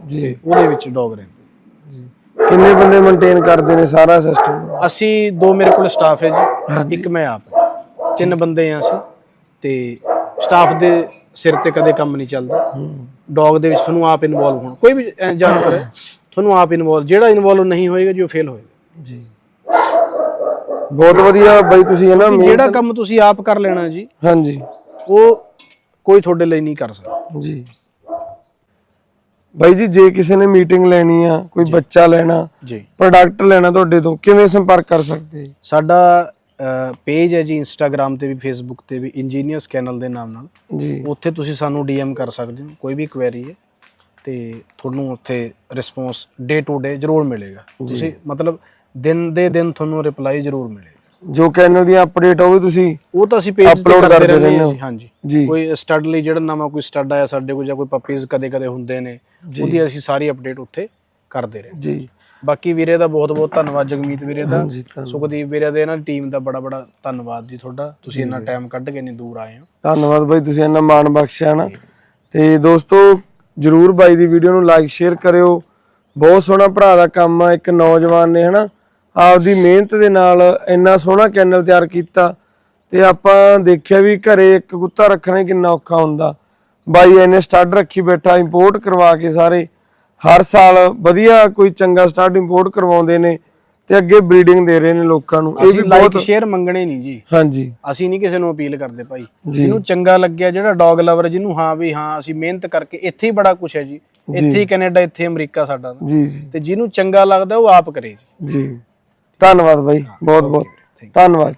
ਜੀ। ਉਹਦੇ ਵਿੱਚ ਡੌਗ ਰਹਿੰਦੇ। ਜੀ। ਕਿੰਨੇ ਬੰਦੇ ਮੇਨਟੇਨ ਕਰਦੇ ਨੇ ਸਾਰਾ ਸਿਸਟਮ ਅਸੀਂ ਦੋ ਮੇਰੇ ਕੋਲ ਸਟਾਫ ਹੈ ਜੀ। ਇੱਕ ਮੈਂ ਆਪ। ਤਿੰਨ ਬੰਦੇ ਆ ਅਸੀਂ। ਤੇ ਸਟਾਫ ਦੇ ਸਿਰ ਤੇ ਕਦੇ ਕੰਮ ਨਹੀਂ ਚੱਲਦਾ। ਡੌਗ ਦੇ ਵਿੱਚ ਤੁਹਾਨੂੰ ਆਪ ਇਨਵੋਲਵ ਹੋਣਾ। ਕੋਈ ਵੀ ਜਾਨਵਰ ਹੈ ਤੁਹਾਨੂੰ ਆਪ ਇਨਵੋਲਵ ਜਿਹੜਾ ਇਨਵੋਲਵ ਨਹੀਂ ਹੋਏਗਾ ਜੀ ਉਹ ਫੇਲ ਹੋਏਗਾ। ਜੀ। ਬਹੁਤ ਵਧੀਆ ਬਾਈ ਤੁਸੀਂ ਹੈ ਨਾ ਜਿਹੜਾ ਕੰਮ ਤੁਸੀਂ ਆਪ ਕਰ ਲੈਣਾ ਜੀ ਹਾਂਜੀ। ਉਹ ਕੋਈ ਤੁਹਾਡੇ ਲਈ ਨਹੀਂ ਕਰ ਸਕਦਾ। ਜੀ। ਬਾਈ ਜੀ ਜੇ ਕਿਸੇ ਨੇ ਮੀਟਿੰਗ ਲੈਣੀ ਆ ਕੋਈ ਬੱਚਾ ਲੈਣਾ ਜੀ। ਪ੍ਰੋਡਕਟ ਲੈਣਾ ਤੁਹਾਡੇ ਤੋਂ ਕਿਵੇਂ ਸੰਪਰਕ ਕਰ ਸਕਦੇ? ਸਾਡਾ ਪੇਜ ਹੈ ਜੀ ਇੰਸਟਾਗ੍ਰam ਤੇ ਵੀ ਫੇਸਬੁੱਕ ਤੇ ਵੀ ਇੰਜੀਨੀਅਰਸ ਕੈਨਲ ਦੇ ਨਾਮ ਨਾਲ। ਜੀ। ਉੱਥੇ ਤੁਸੀਂ ਸਾਨੂੰ ਡੀਐਮ ਕਰ ਸਕਦੇ ਹੋ ਕੋਈ ਵੀ ਕੁਐਰੀ ਹੈ। ਤੇ ਤੁਹਾਨੂੰ ਉੱਥੇ ਰਿਸਪੌਂਸ ਡੇ ਟੂ ਡੇ ਜ਼ਰੂਰ ਮਿਲੇਗਾ। ਤੁਸੀਂ ਮਤਲਬ ਦਿਨ ਦੇ ਦਿਨ ਤੁਹਾਨੂੰ ਰਿਪਲਾਈ ਜ਼ਰੂਰ ਮਿਲੇਗਾ। ਜੋ ਚੈਨਲ ਦੀਆਂ ਅਪਡੇਟ ਉਹ ਵੀ ਤੁਸੀਂ ਉਹ ਤਾਂ ਅਸੀਂ ਪੇਜ ਤੇ Upload ਕਰਦੇ ਰਹਿੰਦੇ ਹਾਂ। ਹਾਂਜੀ। ਕੋਈ ਸਟੱਡ ਲਈ ਜਿਹੜਾ ਨਵਾਂ ਕੋਈ ਸਟੱਡ ਆਇਆ ਸਾਡੇ ਕੋਲ ਜਾਂ ਕੋਈ ਪੱਪੀਜ਼ ਕਦੇ-ਕਦੇ ਹੁੰਦੇ ਨੇ ਉਹਦੀ ਅਸੀਂ ਸਾਰੀ ਅਪਡੇਟ ਉੱਥੇ ਕਰਦੇ ਰਹੇ ਜੀ। ਬਾਕੀ ਵੀਰੇ ਦਾ ਬਹੁਤ-ਬਹੁਤ ਧੰਨਵਾਦ ਜਗਮੀਤ ਵੀਰੇ ਦਾ ਹਾਂਜੀ ਸੁਖਦੀਪ ਵੀਰੇ ਦੇ ਇਹਨਾਂ ਟੀਮ ਦਾ ਬੜਾ-ਬੜਾ ਧੰਨਵਾਦ ਜੀ ਤੁਹਾਡਾ। ਤੁਸੀਂ ਇੰਨਾ ਟਾਈਮ ਕੱਢ ਕੇ ਨਹੀਂ ਦੂਰ ਆਏ ਹੋ। ਧੰਨਵਾਦ ਬਾਈ ਤੁਸੀਂ ਇੰਨਾ ਮਾਣ ਬਖਸ਼ਿਆ ਨਾ। ਤੇ ਦੋਸਤੋ ਜਰੂਰ ਬਾਈ ਦੀ ਵੀਡੀਓ ਨੂੰ ਲਾਈਕ ਸ਼ੇਅਰ ਕਰਿਓ। ਬਹੁਤ ਸੋਹਣਾ ਭਰਾ ਦਾ ਕੰਮ ਆ ਇੱਕ ਨੌਜਵਾਨ ਨੇ ਹਨਾ। ਆਪਦੀ ਮਿਹਨਤ ਦੇ ਨਾਲ ਇੰਨਾ ਸੋਹਣਾ ਚੈਨਲ ਤਿਆਰ ਕੀਤਾ। ਤੇ ਆਪਾਂ ਦੇਖਿਆ ਵੀ ਘਰੇ ਇੱਕ ਕੁੱਤਾ ਰੱਖਣਾ ਹੀ ਕਿੰਨਾ ਔਖਾ ਹੁੰਦਾ। ਬਾਈ ਇਹਨੇ ਸਟੱਡ ਰੱਖੀ ਬੈਠਾ ਇੰਪੋਰਟ ਕਰਵਾ ਕੇ ਸਾਰੇ। ਹਰ ਸਾਲ ਵਧੀਆ ਕੋਈ ਚੰਗਾ ਸਟੱਡ ਇੰਪੋਰਟ ਕਰਵਾਉਂਦੇ ਨੇ ਤੇ ਅੱਗੇ ਬਰੀਡਿੰਗ ਦੇ ਰਹੇ ਨੇ ਲੋਕਾਂ ਨੂੰ। ਇਹ ਵੀ ਬਹੁਤ ਸ਼ੇਅਰ ਮੰਗਣੇ ਨਹੀਂ ਜੀ। ਹਾਂਜੀ। ਅਸੀਂ ਨਹੀਂ ਕਿਸੇ ਨੂੰ ਅਪੀਲ ਕਰਦੇ ਭਾਈ। ਜਿਹਨੂੰ ਚੰਗਾ ਲੱਗਿਆ ਜਿਹੜਾ ਡੌਗ ਲਵਰ ਜਿਹਨੂੰ ਹਾਂ ਵੀ ਹਾਂ ਅਸੀਂ ਮਿਹਨਤ ਕਰਕੇ ਇੱਥੇ ਹੀ ਬੜਾ ਕੁਝ ਹੈ ਜੀ। ਇੱਥੇ ਹੀ ਕੈਨੇਡਾ ਇੱਥੇ ਅਮਰੀਕਾ ਸਾਡਾ। ਜੀ ਜੀ। ਤੇ ਜਿਹਨੂੰ ਚੰਗਾ ਲੱਗਦਾ ਉਹ ਆਪ ਕਰੇ ਜੀ। ਜੀ। ਧੰਨਵਾਦ ਬਾਈ। ਬਹੁਤ ਬਹੁਤ। ਧੰਨਵਾਦ